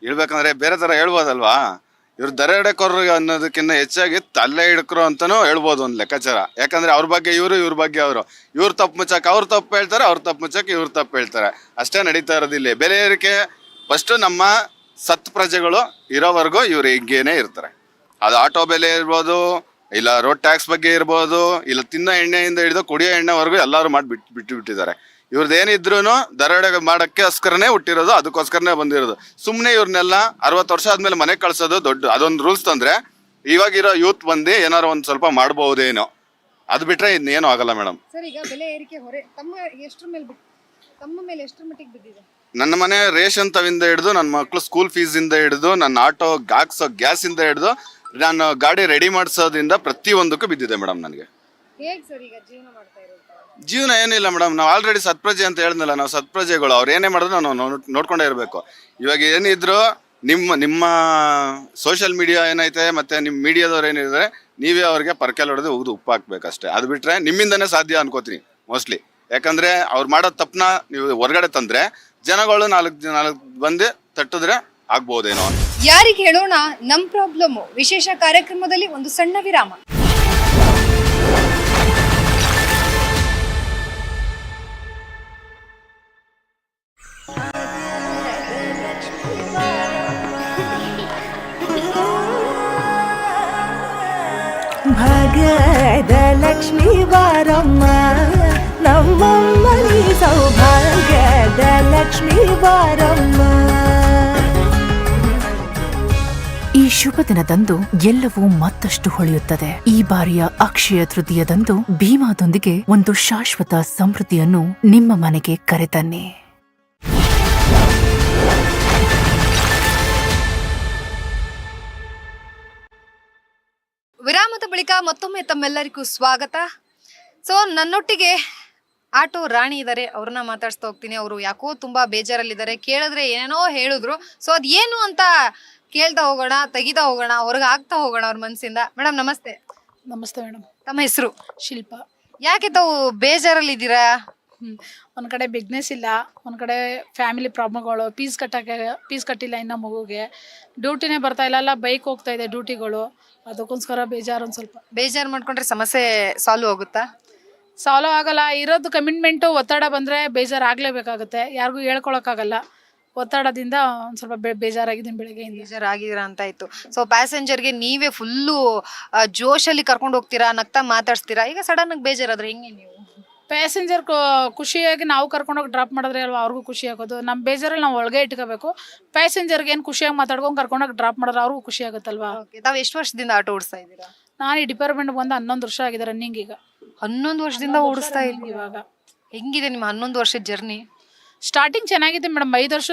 ಹೇಳ್ಬೇಕಂದ್ರೆ ಬೇರೆ ತರ ಹೇಳ್ಬೋದಲ್ವಾ? ಇವ್ರು ದರೋಡೆಕೋರು ಅನ್ನೋದಕ್ಕಿಂತ ಹೆಚ್ಚಾಗಿ ತಲೆ ಹಿಡ್ಕರು ಅಂತಾನೂ ಹೇಳ್ಬೋದು ಒಂದು ಲೆಕ್ಕಾಚಾರ. ಯಾಕಂದ್ರೆ ಅವ್ರ ಬಗ್ಗೆ ಇವರು, ಇವ್ರ ಬಗ್ಗೆ ಅವರು. ಇವ್ರು ತಪ್ಪು ಮುಚ್ಚಕ್ಕೆ ಅವ್ರು ತಪ್ಪು ಹೇಳ್ತಾರೆ, ಅವ್ರು ತಪ್ಪು ಮುಚ್ಚಕ್ಕೆ ಇವ್ರು ತಪ್ಪು ಹೇಳ್ತಾರೆ. ಅಷ್ಟೇ ನಡೀತಾ ಇರೋದು ಇಲ್ಲಿ ಬೆಲೆ ಏರಿಕೆ ಫಸ್ಟ್ ನಮ್ಮ ಸತ್ ಪ್ರಜೆಗಳು ಇರೋವರೆಗೂ ಇವ್ರು ಹಿಂಗೇನೆ ಇರ್ತಾರೆ. ಅದು ಆಟೋ ಬೆಲೆ ಇರ್ಬೋದು, ಇಲ್ಲ ರೋಡ್ ಟ್ಯಾಕ್ಸ್ ಬಗ್ಗೆ ಇರ್ಬೋದು, ಇಲ್ಲ ತಿನ್ನೋ ಎಣ್ಣೆಯಿಂದ ಹಿಡಿದು ಕುಡಿಯೋ ಎಣ್ಣೆವರೆಗೂ ಎಲ್ಲರೂ ಮಾಡಿ ಬಿಟ್ಟು ಬಿಟ್ಟು ಬಿಟ್ಟಿದ್ದಾರೆ. ಇವ್ರದ್ದು ಏನಿದ್ರು ದರೋಡೆ ಮಾಡೋಕ್ಕೋಸ್ಕರನೇ ಹುಟ್ಟಿರೋದು ಅದಕ್ಕೋಸ್ಕರನೇ ಬಂದಿರೋದು. ಸುಮ್ಮನೆ ಇವ್ರನ್ನೆಲ್ಲ ಅರವತ್ತು ವರ್ಷ ಆದ್ಮೇಲೆ ಮನೆ ಕಳ್ಸೋದು ದೊಡ್ಡ ಅದೊಂದು ರೂಲ್ಸ್ ತಂದ್ರೆ ಇವಾಗಿರೋ ಯೂತ್ ಬಂದು ಏನಾರು ಒಂದು ಸ್ವಲ್ಪ ಮಾಡಬಹುದೇನೋ ಅದು ಬಿಟ್ರೆ ಇನ್ನೇನು ಆಗಲ್ಲ ಮೇಡಮ್. ಸರ್ ಈಗ ಬೆಲೆ ಏರಿಕೆ ಹೊರೆ ತಮ್ಮ ಎಷ್ಟ್ರ ಮೇಲೆ ತಮ್ಮ ಮೇಲೆ ಎಷ್ಟ್ರ ಮಟ್ಟಿಗೆ ಬಿದ್ದಿದೆ? ನನ್ನ ಮನೆ ರೇಷನ್ ತವಿಂದ ಹಿಡಿದು ನನ್ನ ಮಕ್ಕಳು ಸ್ಕೂಲ್ ಫೀಸಿಂದ ಹಿಡಿದು ನನ್ನ ಆಟೋ ಹಾಕ್ಸೋ ಗ್ಯಾಸಿಂದ ಹಿಡಿದು ನಾನು ಗಾಡಿ ರೆಡಿ ಮಾಡಿಸೋದ್ರಿಂದ ಪ್ರತಿಯೊಂದಕ್ಕೂ ಬಿದ್ದಿದೆ ಮೇಡಮ್ ನನಗೆ. ಹೇಗೆ ಸರ್ ಈಗ ಜೀವನ ಮಾಡ್ತಾ ಇರೋದು? ಜೀವನ ಏನಿಲ್ಲ ಮೇಡಮ್ ನಾವು ಆಲ್ರೆಡಿ ಸತ್ಪ್ರಜೆ ಅಂತ ಹೇಳಿದ್ನಲ್ಲ, ನಾವು ಸತ್ಪ್ರಜೆಗಳು. ಅವ್ರು ಏನೇ ಮಾಡಿದ್ರು ನಾವು ನೋಡ್- ನೋಡ್ಕೊಂಡೇ ಇರಬೇಕು. ಇವಾಗ ಏನಿದ್ರು ನಿಮ್ಮ ನಿಮ್ಮ ಸೋಷಿಯಲ್ ಮೀಡಿಯಾ ಏನೈತೆ ಮತ್ತೆ ನಿಮ್ಮ ಮೀಡಿಯಾದವ್ರು ಏನಿದ್ರೆ, ನೀವೇ ಅವ್ರಿಗೆ ಪರ್ಕೆಲ್ ಹೊಡೆದು ಉದು ಉಪ್ಪು ಹಾಕ್ಬೇಕಷ್ಟೇ. ಅದು ಬಿಟ್ರೆ ನಿಮ್ಮಿಂದನೇ ಸಾಧ್ಯ ಅನ್ಕೋತೀನಿ ಮೋಸ್ಟ್ಲಿ ಯಾಕಂದ್ರೆ ಅವ್ರು ಮಾಡೋ ತಪ್ಪನ್ನ ನೀವು ಹೊರಗಡೆ ತಂದ್ರೆ ಜನಗಳು ನಾಲ್ಕು ನಾಲ್ಕು ಬಂದು ತಟ್ಟಿದ್ರೆ ಆಗ್ಬೋದೇನೋ ಯಾರಿಗೆ ಹೇಳೋಣ, ನಮ್ ಪ್ರಾಬ್ಲಮ್ ವಿಶೇಷ ಕಾರ್ಯಕ್ರಮದಲ್ಲಿ ಒಂದು ಸಣ್ಣ ವಿರಾಮ. ಭಾಗ್ಯದ ಲಕ್ಷ್ಮೀ ಬಾರಮ್ಮ ಸೌಭಾಗ್ಯದ ಲಕ್ಷ್ಮೀ ಬಾರಮ್ಮ. ಈ ಶುಭ ದಿನದಂದು ಎಲ್ಲವೂ ಮತ್ತಷ್ಟು ಹೊಳೆಯುತ್ತದೆ. ಈ ಬಾರಿಯ ಅಕ್ಷಯ ತೃತೀಯದಂದು ಭೀಮಾದೊಂದಿಗೆ ಒಂದು ಶಾಶ್ವತ ಸಮೃದ್ಧಿಯನ್ನು ನಿಮ್ಮ ಮನೆಗೆ ಕರೆತನ್ನಿ. ಬಳಿಕ ಮತ್ತೊಮ್ಮೆ ತಮ್ಮೆಲ್ಲರಿಗೂ ಸ್ವಾಗತ. ಸೊ ನನ್ನೊಟ್ಟಿಗೆ ಆಟೋ ರಾಣಿ ಇದ್ದಾರೆ ಅವ್ರನ್ನ ಮಾತಾಡ್ಸ್ತಾ ಹೋಗ್ತೀನಿ. ಅವರು ಯಾಕೋ ತುಂಬಾ ಬೇಜಾರಲ್ಲಿದ್ದಾರೆ. ಕೇಳಿದ್ರೆ ಏನೇನೋ ಹೇಳಿದ್ರು. ಸೊ ಅದೇನು ಏನು ಅಂತ ಕೇಳ್ತಾ ಹೋಗೋಣ ತೆಗಿತಾ ಹೋಗೋಣ ಹೊರಗೆ ಆಗ್ತಾ ಹೋಗೋಣ ಅವ್ರ ಮನಸ್ಸಿಂದ ಮೇಡಮ್ ನಮಸ್ತೆ. ನಮಸ್ತೆ ಮೇಡಮ್ ತಮ್ಮ ಹೆಸರು? ಶಿಲ್ಪ. ಯಾಕೆ ತಾವು ಬೇಜಾರಲ್ಲಿದ್ದೀರಾ? ಹ್ಮ್. ಒಂದ್ ಕಡೆ ಬಿಸ್ನೆಸ್ ಇಲ್ಲ ಒಂದ್ ಕಡೆ ಫ್ಯಾಮಿಲಿ ಪ್ರಾಬ್ಲಮ್ಗಳು ಪೀಸ್ ಕಟ್ಟಕ್ಕೆ ಪೀಸ್ ಕಟ್ಟಿಲ್ಲ ಇನ್ನ ಮಗುಗೆ. ಡ್ಯೂಟಿನೇ ಬರ್ತಾ ಇಲ್ಲ ಬೈಕ್ ಹೋಗ್ತಾ ಇದೆ ಡ್ಯೂಟಿಗಳು. ಅದಕ್ಕೋಸ್ಕರ ಬೇಜಾರು ಒಂದು ಸ್ವಲ್ಪ. ಬೇಜಾರು ಮಾಡ್ಕೊಂಡ್ರೆ ಸಮಸ್ಯೆ ಸಾಲ್ವ್ ಆಗುತ್ತಾ ಸಾಲ್ವ್ ಆಗಲ್ಲ ಇರೋದು ಕಮಿಟ್ಮೆಂಟು ಒತ್ತಡ ಬಂದರೆ ಬೇಜಾರು ಆಗಲೇಬೇಕಾಗುತ್ತೆ ಯಾರಿಗೂ ಹೇಳ್ಕೊಳಕ್ಕಾಗಲ್ಲ. ಒತ್ತಡದಿಂದ ಒಂದು ಸ್ವಲ್ಪ ಬೆ ಬೇಜಾರಾಗಿದ್ದೀನಿ ಬೆಳಗ್ಗೆಯಿಂದ. ಬೇಜಾರಾಗಿದ್ದೀರಾ ಅಂತ ಆಯ್ತು. ಸೊ ಪ್ಯಾಸೆಂಜರ್ಗೆ ನೀವೇ ಫುಲ್ಲು ಜೋಶಲ್ಲಿ ಕರ್ಕೊಂಡು ಹೋಗ್ತೀರಾ ನಗ್ತಾ ಮಾತಾಡ್ಸ್ತೀರಾ? ಈಗ ಸಡನ್ ಆಗಿ ಬೇಜಾರಾದ್ರೆ ಹೆಂಗೆ ನೀವು? ಪ್ಯಾಸೆಂಜರ್ ಖುಷಿಯಾಗಿ ನಾವು ಕರ್ಕೊಂಡೋಗಿ ಡ್ರಾಪ್ ಮಾಡಿದ್ರೆ ಅಲ್ವಾ ಅವ್ರಿಗೂ ಖುಷಿ ಆಗೋದು? ನಮ್ಮ ಬೇಜಾರಲ್ಲಿ ನಾವು ಒಳಗೆ ಇಟ್ಕೋಬೇಕು. ಪ್ಯಾಸೆಂಜರ್ಗೆ ಏನು ಖುಷಿಯಾಗಿ ಮಾತಾಡ್ಕೊಂಡು ಕರ್ಕೊಂಡೋಗಿ ಡ್ರಾಪ್ ಮಾಡಿದ್ರೆ ಅವ್ರಿಗೂ ಖುಷಿ ಆಗುತ್ತಲ್ವಾ? ತಾವು ಎಷ್ಟು ವರ್ಷದಿಂದ ಆಟೋ ಓಡಿಸ್ತಾ ಇದ್ದೀರಾ? ನಾನು ಈ ಡಿಪಾರ್ಟ್ಮೆಂಟ್ ಬಂದು ಹನ್ನೊಂದು ವರ್ಷ ಆಗಿದೆ ರನ್ನಿಂಗ್ ಈಗ. ಹನ್ನೊಂದು ವರ್ಷದಿಂದ ಓಡಿಸ್ತಾ ಇದ್ದೀವಿ ಇವಾಗ. ಹೆಂಗಿದೆ ನಿಮ್ಮ ಹನ್ನೊಂದು ವರ್ಷದ ಜರ್ನಿ ಸ್ಟಾರ್ಟಿಂಗ್ ಚೆನ್ನಾಗಿದೆ ಮೇಡಮ್. ಐದು ವರ್ಷ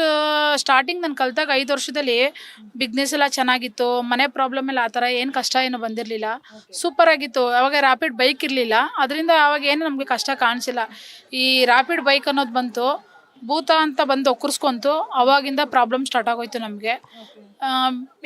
ಸ್ಟಾರ್ಟಿಂಗ್ ನಾನು ಕಲ್ತಾಗ ಐದು ವರ್ಷದಲ್ಲಿ ಬಿಸ್ನೆಸ್ ಎಲ್ಲ ಚೆನ್ನಾಗಿತ್ತು. ಮನೆ ಪ್ರಾಬ್ಲಮ್ ಎಲ್ಲ ಆ ಥರ ಏನು ಕಷ್ಟ ಏನು ಬಂದಿರಲಿಲ್ಲ. ಸೂಪರ್ ಆಗಿತ್ತು. ಅವಾಗ ರ್ಯಾಪಿಡ್ ಬೈಕ್ ಇರಲಿಲ್ಲ. ಅದರಿಂದ ಅವಾಗ ಏನು ನಮಗೆ ಕಷ್ಟ ಕಾಣಿಸಿಲ್ಲ. ಈ ರ್ಯಾಪಿಡ್ ಬೈಕ್ ಅನ್ನೋದು ಬಂತು. ಭೂತ ಅಂತ ಬಂದು ಒಕ್ಕರ್ಸ್ಕೊಂತು ಅವಾಗಿಂದ ಪ್ರಾಬ್ಲಮ್ ಸ್ಟಾರ್ಟ್ ಆಗೋಯ್ತು ನಮಗೆ.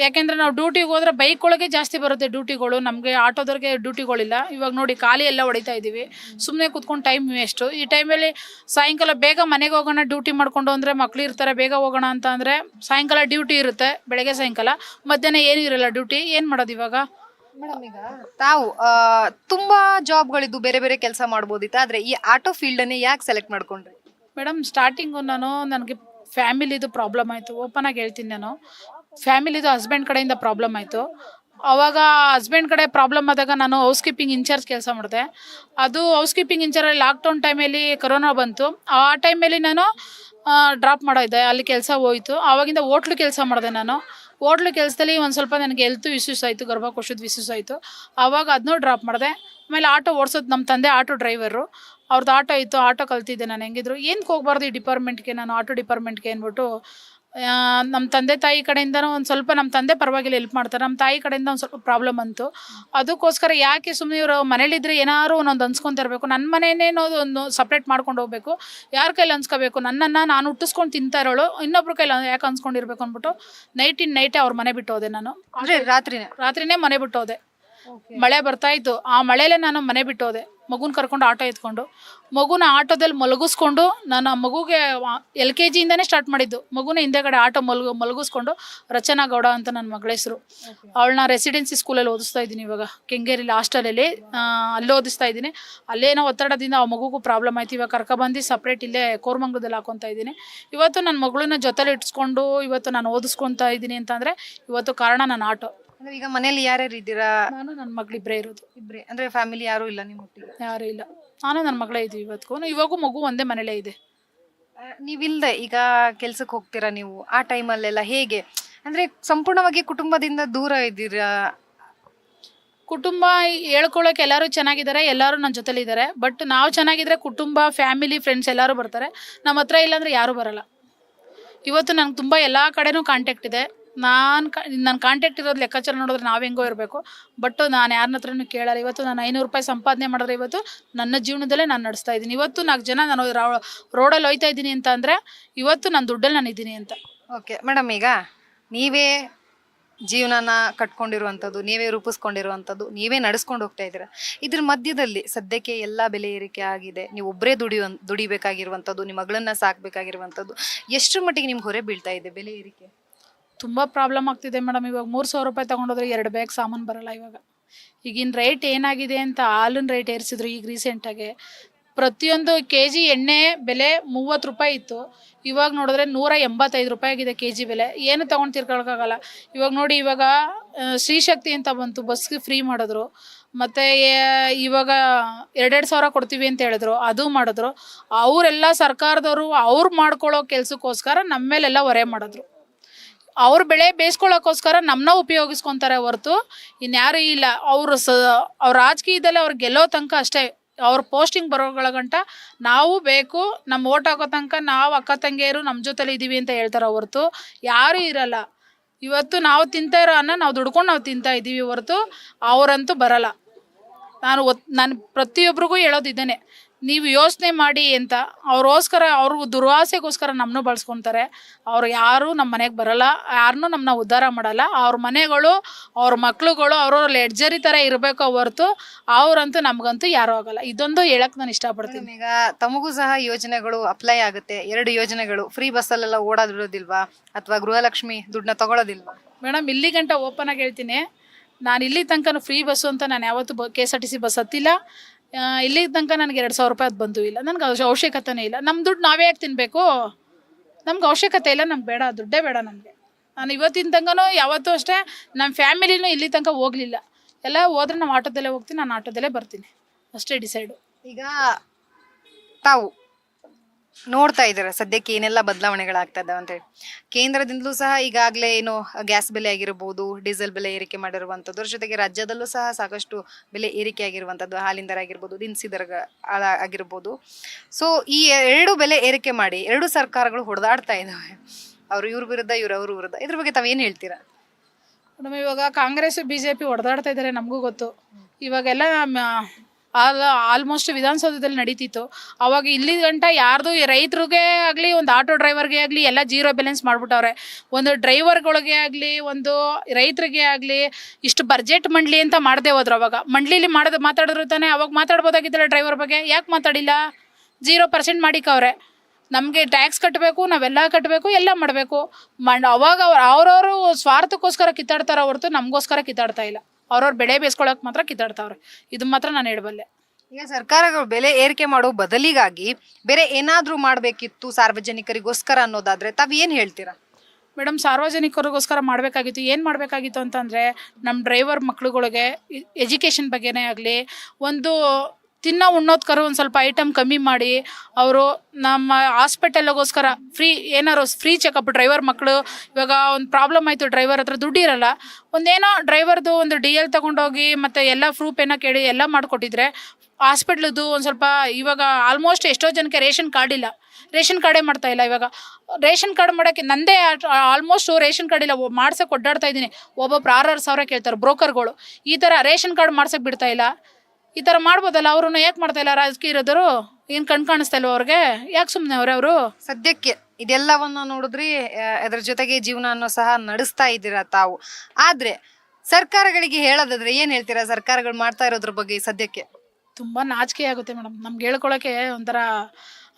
ಯಾಕೆಂದರೆ ನಾವು ಡ್ಯೂಟಿಗೆ ಹೋದ್ರೆ ಬೈಕ್ ಒಳಗೆ ಜಾಸ್ತಿ ಬರುತ್ತೆ ಡ್ಯೂಟಿಗಳು ನಮಗೆ ಆಟೋದವ್ರಿಗೆ ಡ್ಯೂಟಿಗಳಿಲ್ಲ ಇವಾಗ ನೋಡಿ ಖಾಲಿ ಎಲ್ಲ ಹೊಡಿತಾ ಇದ್ದೀವಿ ಸುಮ್ಮನೆ ಕೂತ್ಕೊಂಡು ಟೈಮ್ ವೇಸ್ಟು ಈ ಟೈಮಲ್ಲಿ ಸಾಯಂಕಾಲ ಬೇಗ ಮನೆಗೆ ಹೋಗೋಣ ಡ್ಯೂಟಿ ಮಾಡಿಕೊಂಡು ಅಂದರೆ ಮಕ್ಳು ಇರ್ತಾರೆ ಬೇಗ ಹೋಗೋಣ ಅಂತ ಅಂದರೆ ಸಾಯಂಕಾಲ ಡ್ಯೂಟಿ ಇರುತ್ತೆ ಬೆಳಗ್ಗೆ ಸಾಯಂಕಾಲ. ಮಧ್ಯಾಹ್ನ ಏನು ಇರಲ್ಲ ಡ್ಯೂಟಿ ಏನು ಮಾಡೋದು ಇವಾಗ? ಮೇಡಮ್ ಈಗ ತಾವು ತುಂಬಾ ಜಾಬ್ಗಳಿದ್ದು ಬೇರೆ ಬೇರೆ ಕೆಲಸ ಮಾಡ್ಬೋದಿತ್ತು. ಆದ್ರೆ ಈ ಆಟೋ ಫೀಲ್ಡ್ ಅನ್ನೇ ಯಾಕೆ ಸೆಲೆಕ್ಟ್ ಮಾಡ್ಕೊಂಡ್ರಿ? ಮೇಡಮ್ ಸ್ಟಾರ್ಟಿಂಗು ನಾನು ನನಗೆ ಫ್ಯಾಮಿಲಿದು ಪ್ರಾಬ್ಲಮ್ ಆಯಿತು. ಓಪನ್ ಆಗಿ ಹೇಳ್ತೀನಿ ನಾನು. ಫ್ಯಾಮಿಲಿದು ಹಸ್ಬೆಂಡ್ ಕಡೆಯಿಂದ ಪ್ರಾಬ್ಲಮ್ ಆಯಿತು. ಅವಾಗ ಹಸ್ಬೆಂಡ್ ಕಡೆ ಪ್ರಾಬ್ಲಮ್ ಆದಾಗ ನಾನು ಹೌಸ್ ಕೀಪಿಂಗ್ ಇನ್ಚಾರ್ಜ್ ಕೆಲಸ ಮಾಡಿದೆ. ಅದು ಹೌಸ್ ಕೀಪಿಂಗ್ ಇನ್ಚಾರ್ಜ್ ಲಾಕ್ಡೌನ್ ಟೈಮಲ್ಲಿ ಕೊರೋನಾ ಬಂತು. ಆ ಟೈಮಲ್ಲಿ ನಾನು ಡ್ರಾಪ್ ಮಾಡಿದ್ದೆ ಅಲ್ಲಿ ಕೆಲಸ ಹೋಯಿತು. ಆವಾಗಿಂದ ಹೋಟ್ಲು ಕೆಲಸ ಮಾಡಿದೆ ನಾನು. ಹೋಟ್ಲು ಕೆಲಸದಲ್ಲಿ ಒಂದು ಸ್ವಲ್ಪ ನನಗೆ ಹೆಲ್ತ್ ಇಶ್ಯೂಸ್ ಆಯಿತು, ಗರ್ಭಕೋಶದ ಇಶ್ಯೂಸ್ ಆಯಿತು. ಆವಾಗ ಅದನ್ನೂ ಡ್ರಾಪ್ ಮಾಡಿದೆ. ಆಮೇಲೆ ಆಟೋ ಓಡಿಸೋದು ನಮ್ಮ ತಂದೆ ಆಟೋ ಡ್ರೈವರು ಅವ್ರದ್ದು ಆಟೋ ಇತ್ತು ಆಟೋ ಕಲ್ತಿದ್ದೆ ನಾನು ಹೆಂಗಿದ್ರು. ಏನಕ್ಕೆ ಹೋಗ್ಬಾರ್ದು ಈ ಡಿಪಾರ್ಟ್ಮೆಂಟ್ಗೆ ನಾನು ಆಟೋ ಡಿಪಾರ್ಟ್ಮೆಂಟ್ಗೆ ಅಂದ್ಬಿಟ್ಟು ನಮ್ಮ ತಂದೆ ತಾಯಿ ಕಡೆಯಿಂದನೂ ಒಂದು ಸ್ವಲ್ಪ ನಮ್ಮ ತಂದೆ ಪರವಾಗಿಲ್ಲ ಹೆಲ್ಪ್ ಮಾಡ್ತಾರೆ. ನಮ್ಮ ತಾಯಿ ಕಡೆಯಿಂದ ಒಂದು ಸ್ವಲ್ಪ ಪ್ರಾಬ್ಲಮ್ ಅಂತು ಅದಕ್ಕೋಸ್ಕರ ಯಾಕೆ ಸುಮ್ಮನೆ ಇವರು ಮನೇಲಿದ್ರೆ ಏನಾದ್ರು ಒಂದೊಂದು ಅನ್ಸ್ಕೊಂತಿರ್ಬೇಕು ನನ್ನ ಮನೆಯೇ ಒಂದು ಸಪ್ರೇಟ್ ಮಾಡ್ಕೊಂಡು ಹೋಗ್ಬೇಕು. ಯಾರ ಕೈಲಿ ಅನ್ಸ್ಕೋಬೇಕು? ನನ್ನನ್ನು ನಾನು ಹುಟ್ಟಿಸ್ಕೊಂಡು ತಿಂತಾ ಇರೋಳು. ಇನ್ನೊಬ್ರ ಕೈಲಿ ಯಾಕೆ ಅನ್ಸ್ಕೊಂಡಿರ್ಬೇಕು ಅಂದ್ಬಿಟ್ಟು ನೈಟ್ ಇನ್ ನೈಟೇ ಅವ್ರ ಮನೆ ಬಿಟ್ಟು ಹೋದೆ ನಾನು. ರಾತ್ರಿನೇ? ರಾತ್ರಿನೇ ಮನೆ ಬಿಟ್ಟು ಹೋದೆ. ಮಳೆ ಬರ್ತಾ ಇತ್ತು. ಆ ಮಳೆಯಲ್ಲೇ ನಾನು ಮನೆ ಬಿಟ್ಟು ಹೋದೆ. ಮಗುನ ಕರ್ಕೊಂಡು ಆಟೋ ಎತ್ಕೊಂಡು ಮಗುನ ಆಟೋದಲ್ಲಿ ಮಲಗಿಸ್ಕೊಂಡು ನಾನು ಆ ಮಗುಗೆ ಎಲ್ ಕೆ ಜಿಯಿಂದನೇ ಸ್ಟಾರ್ಟ್ ಮಾಡಿದ್ದು. ಮಗುನ ಹಿಂದೆಗಡೆ ಆಟೋ ಮಲಗು ಮಲಗಿಸ್ಕೊಂಡು ರಚನಾ ಗೌಡ ಅಂತ ನನ್ನ ಮಗಳ ಹೆಸರು. ಅವಳನ್ನ ರೆಸಿಡೆನ್ಸಿ ಸ್ಕೂಲಲ್ಲಿ ಓದಿಸ್ತಾ ಇದ್ದೀನಿ ಇವಾಗ. ಕೆಂಗೇರಿಲಿ ಹಾಸ್ಟೆಲಲ್ಲಿ ಅಲ್ಲಿ ಓದಿಸ್ತಾ ಇದ್ದೀನಿ. ಅಲ್ಲೇನೋ ಒತ್ತಡದಿಂದ ಆ ಮಗುಗೂ ಪ್ರಾಬ್ಲಮ್ ಆಯ್ತು. ಇವಾಗ ಕರ್ಕೊಬಂದು ಸಪ್ರೇಟ್ ಇಲ್ಲೇ ಕೋರ್ಮಂಗದಲ್ಲಿ ಹಾಕೊತಾ ಇದ್ದೀನಿ. ಇವತ್ತು ನನ್ನ ಮಗಳನ್ನ ಜೊತೆಲಿ ಇಟ್ಸ್ಕೊಂಡು ಇವತ್ತು ನಾನು ಓದಿಸ್ಕೊತಾ ಇದ್ದೀನಿ ಅಂತಂದರೆ ಇವತ್ತು ಕಾರಣ ನನ್ನ ಆಟೋ. ಅಂದ್ರೆ ಈಗ ಮನೇಲಿ ಯಾರ್ಯಾರು ಇದ್ದೀರಾ? ನಾನು ನನ್ನ ಮಗಳು ಇಬ್ಬರೇ ಇರೋದು. ಇಬ್ರೆ. ಅಂದ್ರೆ ಫ್ಯಾಮಿಲಿ ಯಾರು ಇಲ್ಲ ನಿಮ್ಮ ಒಟ್ಟಿಗೆ? ಯಾರೂ ಇಲ್ಲ. ನಾನು ನನ್ನ ಮಗಳೇ ಇದ್ದೀವಿ ಇವತ್ತಿಗೂ ಇವಾಗೂ ಮಗು ಒಂದೇ ಮನೇಲೇ ಇದೆ. ಆ, ನೀವಿಲ್ದೆ ಈಗ ಕೆಲ್ಸಕ್ಕೆ ಹೋಗ್ತೀರಾ ನೀವು? ಆ ಟೈಮಲ್ಲೆಲ್ಲ ಹೇಗೆ? ಅಂದ್ರೆ ಸಂಪೂರ್ಣವಾಗಿ ಕುಟುಂಬದಿಂದ ದೂರ ಇದ್ದೀರಾ? ಕುಟುಂಬ ಹೇಳ್ಕೊಳ್ಳೋಕೆ ಎಲ್ಲರೂ ಚೆನ್ನಾಗಿದ್ದಾರೆ ಎಲ್ಲರೂ ನನ್ನ ಜೊತೆಲಿ ಇದ್ದಾರೆ. ಬಟ್ ನಾವು ಚೆನ್ನಾಗಿದ್ರೆ ಕುಟುಂಬ ಫ್ಯಾಮಿಲಿ ಫ್ರೆಂಡ್ಸ್ ಎಲ್ಲರೂ ಬರ್ತಾರೆ. ನಮ್ಮ ಹತ್ರ ಇಲ್ಲಾಂದರೆ ಯಾರೂ ಬರಲ್ಲ. ಇವತ್ತು ನಂಗೆ ತುಂಬ ಎಲ್ಲ ಕಡೆನೂ ಕಾಂಟ್ಯಾಕ್ಟ್ ಇದೆ. ನಾನು ಕ ನನ್ನ ಕಾಂಟ್ಯಾಕ್ಟ್ ಇರೋದು ಲೆಕ್ಕಾಚಾರ ನೋಡಿದ್ರೆ ನಾವು ಹೆಂಗೋ ಇರಬೇಕು. ಬಟ್ ನಾನು ಯಾರನ್ನ ಹತ್ರನೂ ಕೇಳಲ್ಲ. ಇವತ್ತು ನಾನು ಐನೂರು ರೂಪಾಯಿ ಸಂಪಾದನೆ ಮಾಡಿದ್ರೆ ಇವತ್ತು ನನ್ನ ಜೀವನದಲ್ಲೇ ನಾನು ನಡೆಸ್ತಾ ಇದ್ದೀನಿ. ಇವತ್ತು ನಾಲ್ಕು ಜನ ನಾನು ರೋಡಲ್ಲಿ ಹೋಯ್ತಾ ಇದ್ದೀನಿ ಅಂತ ಅಂದರೆ ಇವತ್ತು ನನ್ನ ದುಡ್ಡಲ್ಲಿ ನಾನು ಇದ್ದೀನಿ ಅಂತ. ಓಕೆ ಮೇಡಮ್ ಈಗ ನೀವೇ ಜೀವನನ ಕಟ್ಕೊಂಡಿರುವಂಥದ್ದು, ನೀವೇ ರೂಪಿಸ್ಕೊಂಡಿರುವಂಥದ್ದು, ನೀವೇ ನಡೆಸ್ಕೊಂಡು ಹೋಗ್ತಾ ಇದ್ದೀರಾ? ಇದ್ರ ಮಧ್ಯದಲ್ಲಿ ಸದ್ಯಕ್ಕೆ ಎಲ್ಲ ಬೆಲೆ ಏರಿಕೆ ಆಗಿದೆ. ನೀವು ಒಬ್ಬರೇ ದುಡಿಯುವ ದುಡಿಬೇಕಾಗಿರುವಂಥದ್ದು, ನಿಮ್ಮ ಮಗಳನ್ನ ಸಾಕಬೇಕಾಗಿರುವಂಥದ್ದು, ಎಷ್ಟರ ಮಟ್ಟಿಗೆ ನಿಮ್ಗೆ ಹೊರೆ ಬೀಳ್ತಾ ಇದೆ ಬೆಲೆ ಏರಿಕೆ? ತುಂಬ ಪ್ರಾಬ್ಲಮ್ ಆಗ್ತಿದೆ ಮೇಡಮ್ ಇವಾಗ ಮೂರು ಸಾವಿರ ರೂಪಾಯಿ ತೊಗೊಂಡೋದ್ರೆ ಎರಡು ಬ್ಯಾಗ್ ಸಾಮಾನು ಬರಲ್ಲ ಇವಾಗ. ಈಗಿನ ರೇಟ್ ಏನಾಗಿದೆ ಅಂತ ಹಾಲಿನ ರೇಟ್ ಏರಿಸಿದ್ರು ಈಗ ರೀಸೆಂಟಾಗಿ ಪ್ರತಿಯೊಂದು ಕೆ ಜಿ ಎಣ್ಣೆ ಬೆಲೆ ಮೂವತ್ತು ರೂಪಾಯಿ ಇತ್ತು. ಇವಾಗ ನೋಡಿದ್ರೆ ನೂರ ಎಂಬತ್ತೈದು ರೂಪಾಯಿ ಆಗಿದೆ ಕೆ ಜಿ ಬೆಲೆ. ಏನು ತೊಗೊಂಡು ತಿರ್ಕೊಳಕ್ಕಾಗಲ್ಲ ಇವಾಗ ನೋಡಿ, ಇವಾಗ ಶ್ರೀಶಕ್ತಿ ಅಂತ ಬಂತು ಬಸ್ಗೆ ಫ್ರೀ ಮಾಡಿದ್ರು. ಮತ್ತು ಇವಾಗ ಎರಡೆರಡು ಸಾವಿರ ಕೊಡ್ತೀವಿ ಅಂತ ಹೇಳಿದ್ರು. ಅದು ಮಾಡಿದ್ರು. ಅವರೆಲ್ಲ ಸರ್ಕಾರದವರು ಅವ್ರು ಮಾಡ್ಕೊಳ್ಳೋ ಕೆಲಸಕ್ಕೋಸ್ಕರ ನಮ್ಮ ಮೇಲೆಲ್ಲ ಹೊರೆ ಮಾಡಿದ್ರು. ಅವ್ರ ಬೆಳೆ ಬೇಯಿಸ್ಕೊಳ್ಳೋಕ್ಕೋಸ್ಕರ ನಮ್ಮನ್ನ ಉಪಯೋಗಿಸ್ಕೊತಾರೆ ಹೊರತು, ಇನ್ಯಾರೂ ಇಲ್ಲ. ಅವರು ಸ, ಅವ್ರ ರಾಜಕೀಯದಲ್ಲಿ ಅವ್ರು ಗೆಲ್ಲೋ ತನಕ ಅಷ್ಟೇ, ಅವ್ರ ಪೋಸ್ಟಿಂಗ್ ಬರೋಗಳ ಗಂಟ ನಾವು ಬೇಕು ನಮ್ಮ ಓಟ್ ಹಾಕೋ ತನಕ ನಾವು ಅಕ್ಕ ತಂಗಿಯರು ನಮ್ಮ ಜೊತೆಲಿ ಇದ್ದೀವಿ ಅಂತ ಹೇಳ್ತಾರೆ ಹೊರತು, ಯಾರೂ ಇರಲ್ಲ. ಇವತ್ತು ನಾವು ತಿಂತಾ ಇರೋ ಅನ್ನ ನಾವು ದುಡ್ಕೊಂಡು ನಾವು ತಿಂತಾ ಇದ್ದೀವಿ ಹೊರತು, ಅವರಂತೂ ಬರಲ್ಲ. ನಾನು ಒತ್, ನಾನು ಪ್ರತಿಯೊಬ್ಬರಿಗೂ ಹೇಳೋದು ಇದ್ದೇನೆ ನೀವು ಯೋಚನೆ ಮಾಡಿ ಅಂತ ಅವ್ರಿಗೋಸ್ಕರ ಅವ್ರಿಗೂ ದುರ್ವಾಸೆಗೋಸ್ಕರ ನಮ್ಮನ್ನು ಬಳಸ್ಕೊತಾರೆ. ಅವ್ರು ಯಾರೂ ನಮ್ಮ ಮನೆಗೆ ಬರಲ್ಲ ಯಾರನ್ನೂ ನಮ್ಮನ್ನ ಉದ್ಧಾರ ಮಾಡಲ್ಲ. ಅವ್ರ ಮನೆಗಳು ಅವ್ರ ಮಕ್ಳುಗಳು ಅವ್ರವ್ರ ಲೆಡ್ಜರಿ ಥರ ಇರಬೇಕು ಹೊರತು ಅವ್ರಂತೂ ನಮಗಂತೂ ಯಾರೂ ಆಗಲ್ಲ. ಇದೊಂದು ಹೇಳಕ್ಕೆ ನಾನು ಇಷ್ಟಪಡ್ತೀನಿ. ಈಗ ತಮಗೂ ಸಹ ಯೋಜನೆಗಳು ಅಪ್ಲೈ ಆಗುತ್ತೆ. ಎರಡು ಯೋಜನೆಗಳು ಫ್ರೀ ಬಸ್ಸಲ್ಲೆಲ್ಲ ಓಡಾದಿರೋದಿಲ್ವಾ ಅಥವಾ ಗೃಹಲಕ್ಷ್ಮಿ ದುಡ್ಡನ್ನ ತಗೊಳ್ಳೋದಿಲ್ವಾ ಮೇಡಮ್ ಇಲ್ಲಿ ಗಂಟ ಓಪನ್ ಆಗಿ ಹೇಳ್ತೀನಿ. ನಾನು ಇಲ್ಲಿ ತನಕ ಫ್ರೀ ಬಸ್ಸು ಅಂತ ನಾನು ಯಾವತ್ತೂ ಬ K S R T C bus ಹತ್ತಿಲ್ಲ. ಇಲ್ಲಿ ತನಕ ನನಗೆ ಎರಡು ಸಾವಿರ ರೂಪಾಯಿ ಬಂದು ಇಲ್ಲ, ನನಗೆ ಅವಶ್ಯಕತೆನೇ ಇಲ್ಲ. ನಮ್ಮ ದುಡ್ಡು ನಾವೇ ಯಾಕೆ ತಿನ್ನಬೇಕು ನಮ್ಗೆ ಅವಶ್ಯಕತೆ ಇಲ್ಲ, ನಮ್ಗೆ ಬೇಡ, ದುಡ್ಡೇ ಬೇಡ ನನಗೆ ನಾನು ಇವತ್ತಿನ ತನಕನೂ ಯಾವತ್ತೂ ಅಷ್ಟೇ ನಮ್ಮ ಫ್ಯಾಮಿಲಿನೂ ಇಲ್ಲಿ ತನಕ ಹೋಗಲಿಲ್ಲ. ಎಲ್ಲ ಹೋದ್ರೆ ನಾವು ಆಟೋದಲ್ಲೇ ಹೋಗ್ತೀನಿ, ನಾನು ಆಟೋದಲ್ಲೇ ಬರ್ತೀನಿ. ಅಷ್ಟೇ ಡಿಸೈಡು. ಈಗ ತಾವು ನೋಡ್ತಾ ಇದ್ದಾರೆ. ಸದ್ಯಕ್ಕೆ ಏನೆಲ್ಲ ಬದಲಾವಣೆಗಳಾಗ್ತಾ ಇದ್ದಾವೆ ಅಂತೇಳಿ ಕೇಂದ್ರದಿಂದಲೂ ಸಹ ಈಗಾಗಲೇ ಏನು ಗ್ಯಾಸ್ ಬೆಲೆ ಆಗಿರ್ಬೋದು ಡೀಸೆಲ್ ಬೆಲೆ ಏರಿಕೆ ಮಾಡಿರುವಂಥದ್ದು ಅದ್ರ ಜೊತೆಗೆ ರಾಜ್ಯದಲ್ಲೂ ಸಹ ಸಾಕಷ್ಟು ಬೆಲೆ ಏರಿಕೆ ಆಗಿರುವಂಥದ್ದು ಹಾಲಿನ ದರ ಆಗಿರ್ಬೋದು, ದಿನಸಿ ದರ ಆಗಿರ್ಬೋದು. ಸೊ ಈ ಎರಡು ಬೆಲೆ ಏರಿಕೆ ಮಾಡಿ ಎರಡು ಸರ್ಕಾರಗಳು ಹೊಡೆದಾಡ್ತಾ ಇದ್ದಾವೆ. ಅವರು ಇವ್ರ ವಿರುದ್ಧ, ಇವ್ರ ಅವ್ರ ವಿರುದ್ಧ. ಇದ್ರ ಬಗ್ಗೆ ತಾವೇನು ಹೇಳ್ತೀರಾ? ಮೇಡಮ್, ಇವಾಗ ಕಾಂಗ್ರೆಸ್ ಬಿ ಜೆ ಪಿ ಹೊಡೆದಾಡ್ತಾ ಇದ್ದಾರೆ ನಮಗೂ ಗೊತ್ತು. ಇವಾಗೆಲ್ಲ ಆಲ್ ಆಲ್ಮೋಸ್ಟ್ ವಿಧಾನಸೌಧದಲ್ಲಿ ನಡೀತಿತ್ತು. ಅವಾಗ ಇಲ್ಲಿ ಗಂಟ ಯಾರ್ದು ರೈತರಿಗೆ ಆಗಲಿ, ಒಂದು ಆಟೋ ಡ್ರೈವರ್ಗೆ ಆಗಲಿ, ಎಲ್ಲ ಜೀರೋ ಬ್ಯಾಲೆನ್ಸ್ ಮಾಡ್ಬಿಟ್ಟವ್ರೆ. ಒಂದು ಡ್ರೈವರ್ಗಳಿಗೆ ಆಗಲಿ, ಒಂದು ರೈತರಿಗೆ ಆಗಲಿ, ಇಷ್ಟು ಬಜೆಟ್ ಮಂಡ್ಲಿ ಅಂತ ಮಾಡದೆ ಹೋದ್ರು ಅವಾಗ. ಮಂಡ್ಲಿಲಿ ಮಾಡೋದು ಮಾತಾಡಿದ್ರು ತಾನೇ, ಅವಾಗ ಮಾತಾಡ್ಬೋದಾಗಿದ್ದಲ್ಲ ಡ್ರೈವರ್ ಬಗ್ಗೆ? ಯಾಕೆ ಮಾತಾಡಿಲ್ಲ? ಜೀರೋ ಪರ್ಸೆಂಟ್ ಮಾಡಿಕವ್ರೆ ನಮಗೆ ಟ್ಯಾಕ್ಸ್ ಕಟ್ಟಬೇಕು ನಾವೆಲ್ಲ ಕಟ್ಟಬೇಕು ಎಲ್ಲ ಮಾಡಬೇಕು. ಮಂಡ್ ಅವಾಗ ಅವ್ರು, ಅವ್ರವರು ಸ್ವಾರ್ಥಕ್ಕೋಸ್ಕರ ಕಿತ್ತಾಡ್ತಾರ ಹೊರತು ನಮಗೋಸ್ಕರ ಕಿತ್ತಾಡ್ತಾ ಇಲ್ಲ. ಅವ್ರವ್ರ ಬೆಳೆ ಬೇಯಿಸ್ಕೊಳಕ್ ಮಾತ್ರ ಕಿತ್ತಾಡ್ತಾವ್ರೆ ಇದು ಮಾತ್ರ ನಾನು ಹೇಳಬಲ್ಲೆ. ಈಗ ಸರ್ಕಾರಗಳು ಬೆಲೆ ಏರಿಕೆ ಮಾಡೋ ಬದಲಿಗಾಗಿ ಬೇರೆ ಏನಾದ್ರೂ ಮಾಡಬೇಕಿತ್ತು ಸಾರ್ವಜನಿಕರಿಗೋಸ್ಕರ ಅನ್ನೋದಾದ್ರೆ ತಾವ್ ಏನ್ ಹೇಳ್ತೀರಾ? ಮೇಡಮ್ ಸಾರ್ವಜನಿಕರಿಗೋಸ್ಕರ ಮಾಡಬೇಕಾಗಿತ್ತು. ಏನು ಮಾಡಬೇಕಾಗಿತ್ತು ಅಂತಂದರೆ ನಮ್ಮ ಡ್ರೈವರ್ ಮಕ್ಳುಗಳಿಗೆ ಎಜುಕೇಷನ್ ಬಗ್ಗೆನೇ ಆಗಲಿ ಒಂದು ತಿನ್ನೋ ಉಣ್ಣೋದ್ಕರ ಒಂದು ಸ್ವಲ್ಪ ಐಟಮ್ ಕಮ್ಮಿ ಮಾಡಿ, ಅವರು ನಮ್ಮ ಹಾಸ್ಪಿಟಲ್ಗೋಸ್ಕರ ಫ್ರೀ ಏನಾರು ಫ್ರೀ ಚೆಕಪ್ ಡ್ರೈವರ್ ಮಕ್ಕಳು ಇವಾಗ ಒಂದು ಪ್ರಾಬ್ಲಮ್ ಆಯಿತು ಡ್ರೈವರ್ ಹತ್ರ ದುಡ್ಡಿರಲ್ಲ ಒಂದೇನೋ ಡ್ರೈವರ್ದು ಒಂದು ಡಿ ಎಲ್ ತೊಗೊಂಡೋಗಿ ಮತ್ತು ಎಲ್ಲ ಪ್ರೂಫ್ ಏನೋ ಕೇಳಿ ಎಲ್ಲ ಮಾಡಿಕೊಟ್ಟಿದ್ರೆ ಹಾಸ್ಪಿಟ್ಲದ್ದು ಒಂದು ಸ್ವಲ್ಪ ಇವಾಗ ಆಲ್ಮೋಸ್ಟ್ ಎಷ್ಟೋ ಜನಕ್ಕೆ ರೇಷನ್ ಕಾರ್ಡ್ ಇಲ್ಲ. ರೇಷನ್ ಕಾರ್ಡೇ ಮಾಡ್ತಾ ಇಲ್ಲ ಇವಾಗ. ರೇಷನ್ ಕಾರ್ಡ್ ಮಾಡೋಕ್ಕೆ ನಂದೇ ಆಲ್ಮೋಸ್ಟ್ ರೇಷನ್ ಕಾರ್ಡ್ ಇಲ್ಲ ಮಾಡ್ಸೋಕ್ಕೆ ಒಡ್ಡಾಡ್ತಾ ಇದ್ದೀನಿ. ಒಬ್ಬೊಬ್ರು ಆರಾರು ಸಾವಿರ ಕೇಳ್ತಾರೆ ಬ್ರೋಕರ್ಗಳು. ಈ ಥರ ರೇಷನ್ ಕಾರ್ಡ್ ಮಾಡ್ಸಕ್ಕೆ ಬಿಡ್ತಾ ಇಲ್ಲ. ಈ ಥರ ಮಾಡ್ಬೋದಲ್ಲ ಅವ್ರನ್ನ ಯಾಕೆ ಮಾಡ್ತಾ ಇಲ್ಲ? ರಾಜಕೀಯದವರು ಏನು ಕಣ್ ಕಾಣಿಸ್ತಾ ಇಲ್ವ ಅವ್ರಿಗೆ? ಯಾಕೆ ಸುಮ್ಮನೆ ಅವ್ರೆ ಅವರು? ಸದ್ಯಕ್ಕೆ ಇದೆಲ್ಲವನ್ನ ನೋಡಿದ್ರಿ ಅದ್ರ ಜೊತೆಗೆ ಜೀವನವನ್ನು ಸಹ ನಡೆಸ್ತಾ ಇದ್ದೀರಾ ತಾವು. ಆದ್ರೆ ಸರ್ಕಾರಗಳಿಗೆ ಹೇಳೋದಾದ್ರೆ ಏನ್ ಹೇಳ್ತೀರಾ? ಸರ್ಕಾರಗಳು ಮಾಡ್ತಾ ಇರೋದ್ರ ಬಗ್ಗೆ ಸದ್ಯಕ್ಕೆ? ತುಂಬ ನಾಚಿಕೆ ಆಗುತ್ತೆ ಮೇಡಮ್. ನಮ್ಗೆ ಹೇಳ್ಕೊಳಕ್ಕೆ ಒಂಥರ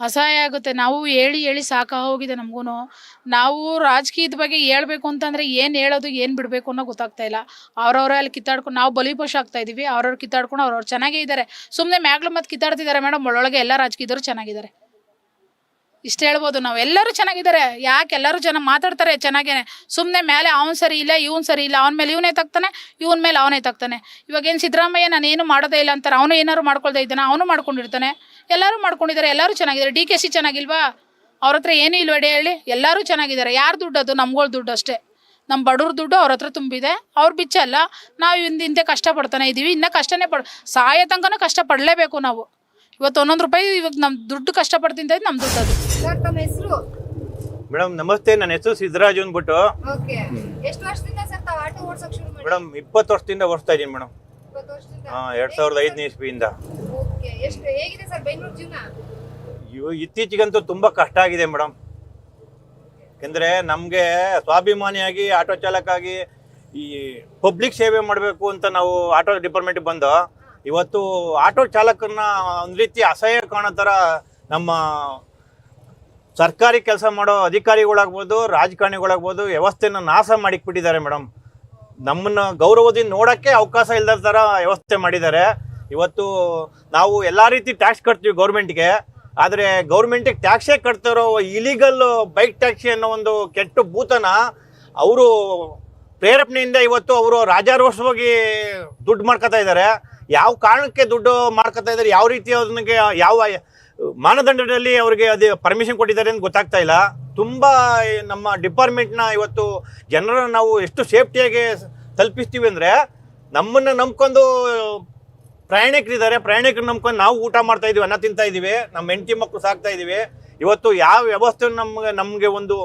ಅಸಹಾಯ ಆಗುತ್ತೆ. ನಾವು ಹೇಳಿ ಹೇಳಿ ಸಾಕ ಹೋಗಿದೆ ನಮಗೂ ನಾವು ರಾಜಕೀಯದ ಬಗ್ಗೆ ಹೇಳ್ಬೇಕು ಅಂತಂದರೆ ಏನು ಹೇಳೋದು, ಏನು ಬಿಡಬೇಕು ಅನ್ನೋ ಗೊತ್ತಾಗ್ತಾ ಇಲ್ಲ. ಅವ್ರವ್ರೆ ಅಲ್ಲಿ ಕಿತ್ತಾಡ್ಕೊಂಡು ನಾವು ಬಲಿಪೋಷ ಆಗ್ತಾ ಇದೀವಿ. ಅವ್ರವ್ರು ಕಿತ್ತಾಡ್ಕೊಂಡು ಅವ್ರವ್ರು ಚೆನ್ನಾಗೇ ಇದ್ದಾರೆ. ಸುಮ್ಮನೆ ಮ್ಯಾಗ್ಲು ಮತ್ತೆ ಕಿತ್ತಾಡ್ತಿದ್ದಾರೆ ಮೇಡಮ್. ಒಳಗೆ ಎಲ್ಲ ರಾಜಕೀಯದವರು ಚೆನ್ನಾಗಿದ್ದಾರೆ. ಇಷ್ಟು ಹೇಳ್ಬೋದು ನಾವು. ಎಲ್ಲರೂ ಚೆನ್ನಾಗಿದ್ದಾರೆ. ಯಾಕೆ ಎಲ್ಲರೂ ಜನ ಮಾತಾಡ್ತಾರೆ ಚೆನ್ನಾಗೇನೆ. ಸುಮ್ಮನೆ ಮೇಲೆ ಅವ್ನು ಸರಿ ಇಲ್ಲ, ಇವ್ನು ಸರಿ ಇಲ್ಲ. ಅವನ ಮೇಲೆ ಇವನೇ ತಗ್ತಾನೆ, ಇವನ ಮೇಲೆ ಅವನೇ ತಗ್ತಾನೆ. ಇವಾಗ ಏನು ಸಿದ್ದರಾಮಯ್ಯ ನಾನು ಏನು ಮಾಡೋದೇ ಇಲ್ಲ ಅಂತಾರೆ. ಅವನು ಏನಾದ್ರು ಮಾಡ್ಕೊಳ್ತಾ ಇದ್ದಾನೆ, ಅವನು ಮಾಡ್ಕೊಂಡಿರ್ತಾನೆ. ಎಲ್ಲರೂ ಮಾಡ್ಕೊಂಡಿದ್ದಾರೆ ಎಲ್ಲರೂ ಚೆನ್ನಾಗಿದ್ದಾರೆ. ಡಿ ಕೆ ಸಿ ಚೆನ್ನಾಗಿಲ್ವಾ? ಅವ್ರ ಹತ್ರ ಏನೂ ಇಲ್ವಡೆ ಹೇಳಿ? ಎಲ್ಲರೂ ಚೆನ್ನಾಗಿದ್ದಾರೆ. ಯಾರು ದುಡ್ಡು ಅದು? ನಮ್ಗಳ ದುಡ್ಡು ಅಷ್ಟೇ. ನಮ್ಮ ಬಡವ್ರ ದುಡ್ಡು ಅವ್ರ ಹತ್ರ ತುಂಬಿದೆ. ಅವ್ರು ಬಿಚ್ಚಲ್ಲ ನಾವು ಇಂದ ಇಂತೆ ಕಷ್ಟಪಡ್ತಾನೆ ಇದ್ದೀವಿ ಇನ್ನೂ ಕಷ್ಟನೇ ಪಡ್ ಸಾಯೋ ತನಕನೂ ಕಷ್ಟಪಡಲೇಬೇಕು ನಾವು. ಇವತ್ತು ಒಂದೊಂದು ರೂಪಾಯಿ ಇವಾಗ ನಮ್ಮ ದುಡ್ಡು ಕಷ್ಟಪಡ್ತಿಂತ ನಮ್ಮ ದುಡ್ಡು ಅದು. ಸರ್ ತಮ್ಮ ಹೆಸರು? ಮೇಡಮ್ ನಮಸ್ತೆ. ನನ್ನ ಹೆಸರು ಸಿದ್ದರಾಜ್ ಅಂದ್ಬಿಟ್ಟು. ಓಕೆ. ಎಷ್ಟು ವರ್ಷದಿಂದ ಸರ್ ತಾವು ಆಟೋ ಓಡ್ಸಕ್ ಶುರು ಮಾಡಿ ಮೇಡಮ್ ಇಪ್ಪತ್ತು ವರ್ಷದಿಂದ ಓಡಿಸ್ತಾ ಇದ್ದೀನಿ ಮೇಡಮ್. ಎರಡ್ ಸಾವಿರದ ಐದನೇ ಇಸ್ವಿಯಿಂದ. ಇತ್ತೀಚೆಗಂತೂ ತುಂಬಾ ಕಷ್ಟ ಆಗಿದೆ ಮೇಡಮ್. ಯಾಕಂದ್ರೆ ನಮಗೆ ಸ್ವಾಭಿಮಾನಿಯಾಗಿ ಆಟೋ ಚಾಲಕಾಗಿ ಈ ಪಬ್ಲಿಕ್ ಸೇವೆ ಮಾಡಬೇಕು ಅಂತ ನಾವು ಆಟೋ ಡಿಪಾರ್ಟ್ಮೆಂಟ್ ಬಂದು ಇವತ್ತು ಆಟೋ ಚಾಲಕರನ್ನ ಒಂದು ರೀತಿ ಅಸಹ್ಯ ಕಾಣೋ ಥರ ನಮ್ಮ ಸರ್ಕಾರಿ ಕೆಲಸ ಮಾಡೋ ಅಧಿಕಾರಿಗಳಾಗ್ಬೋದು ರಾಜಕಾರಣಿಗಳಾಗ್ಬೋದು ವ್ಯವಸ್ಥೆನ ನಾಶ ಮಾಡಿಕ್ಬಿಟ್ಟಿದ್ದಾರೆ ಮೇಡಮ್. ನಮ್ಮನ್ನ ಗೌರವದಿಂದ ನೋಡೋಕ್ಕೆ ಅವಕಾಶ ಇಲ್ಲದ ಥರ ವ್ಯವಸ್ಥೆ ಮಾಡಿದ್ದಾರೆ. ಇವತ್ತು ನಾವು ಎಲ್ಲ ರೀತಿ ಟ್ಯಾಕ್ಸ್ ಕಟ್ತೀವಿ ಗೌರ್ಮೆಂಟ್ಗೆ. ಆದರೆ ಗೌರ್ಮೆಂಟಿಗೆ ಟ್ಯಾಕ್ಸೇ ಕಟ್ತಿರೋ ಇಲಿಗಲ್ ಬೈಕ್ ಟ್ಯಾಕ್ಸಿ ಅನ್ನೋ ಒಂದು ಕೆಟ್ಟ ಭೂತನ ಅವರು ಪ್ರೇರೇಪಣೆಯಿಂದ ಇವತ್ತು ಅವರು ರಾಜಾರೋಷವಾಗಿ ದುಡ್ಡು ಮಾಡ್ಕೋತಾ ಇದ್ದಾರೆ. ಯಾವ ಕಾರಣಕ್ಕೆ ದುಡ್ಡು ಮಾಡ್ಕೋತಾ ಇದ್ದಾರೆ, ಯಾವ ರೀತಿ ಅದನ್ನ ಯಾವ ಮಾನದಂಡದಲ್ಲಿ ಅವರಿಗೆ ಅದು ಪರ್ಮಿಷನ್ ಕೊಟ್ಟಿದ್ದಾರೆ ಅಂತ ಗೊತ್ತಾಗ್ತಾ ಇಲ್ಲ. ತುಂಬ ನಮ್ಮ ಡಿಪಾರ್ಟ್ಮೆಂಟ್ನ ಇವತ್ತು ಜನರ ನಾವು ಎಷ್ಟು ಸೇಫ್ಟಿಯಾಗಿ ತಲುಪಿಸ್ತೀವಿ ಅಂದರೆ ನಮ್ಮನ್ನು ನಂಬ್ಕೊಂಡು ಪ್ರಯಾಣಿಕರಿದ್ದಾರೆ. ಪ್ರಯಾಣಿಕರು ನಂಬ್ಕೊಂಡು ನಾವು ಊಟ ಮಾಡ್ತಾ ಇದೀವಿ ಅನ್ನ ತಿಂತಾ ಇದ್ದೀವಿ ನಮ್ಮ ಹೆಂಡತಿ ಮಕ್ಕಳು ಸಾಕ್ತಾ ಇದ್ದೀವಿ ಇವತ್ತು ಯಾವ ವ್ಯವಸ್ಥೆ ನಮ್ಗೆ ನಮಗೆ ಒಂದು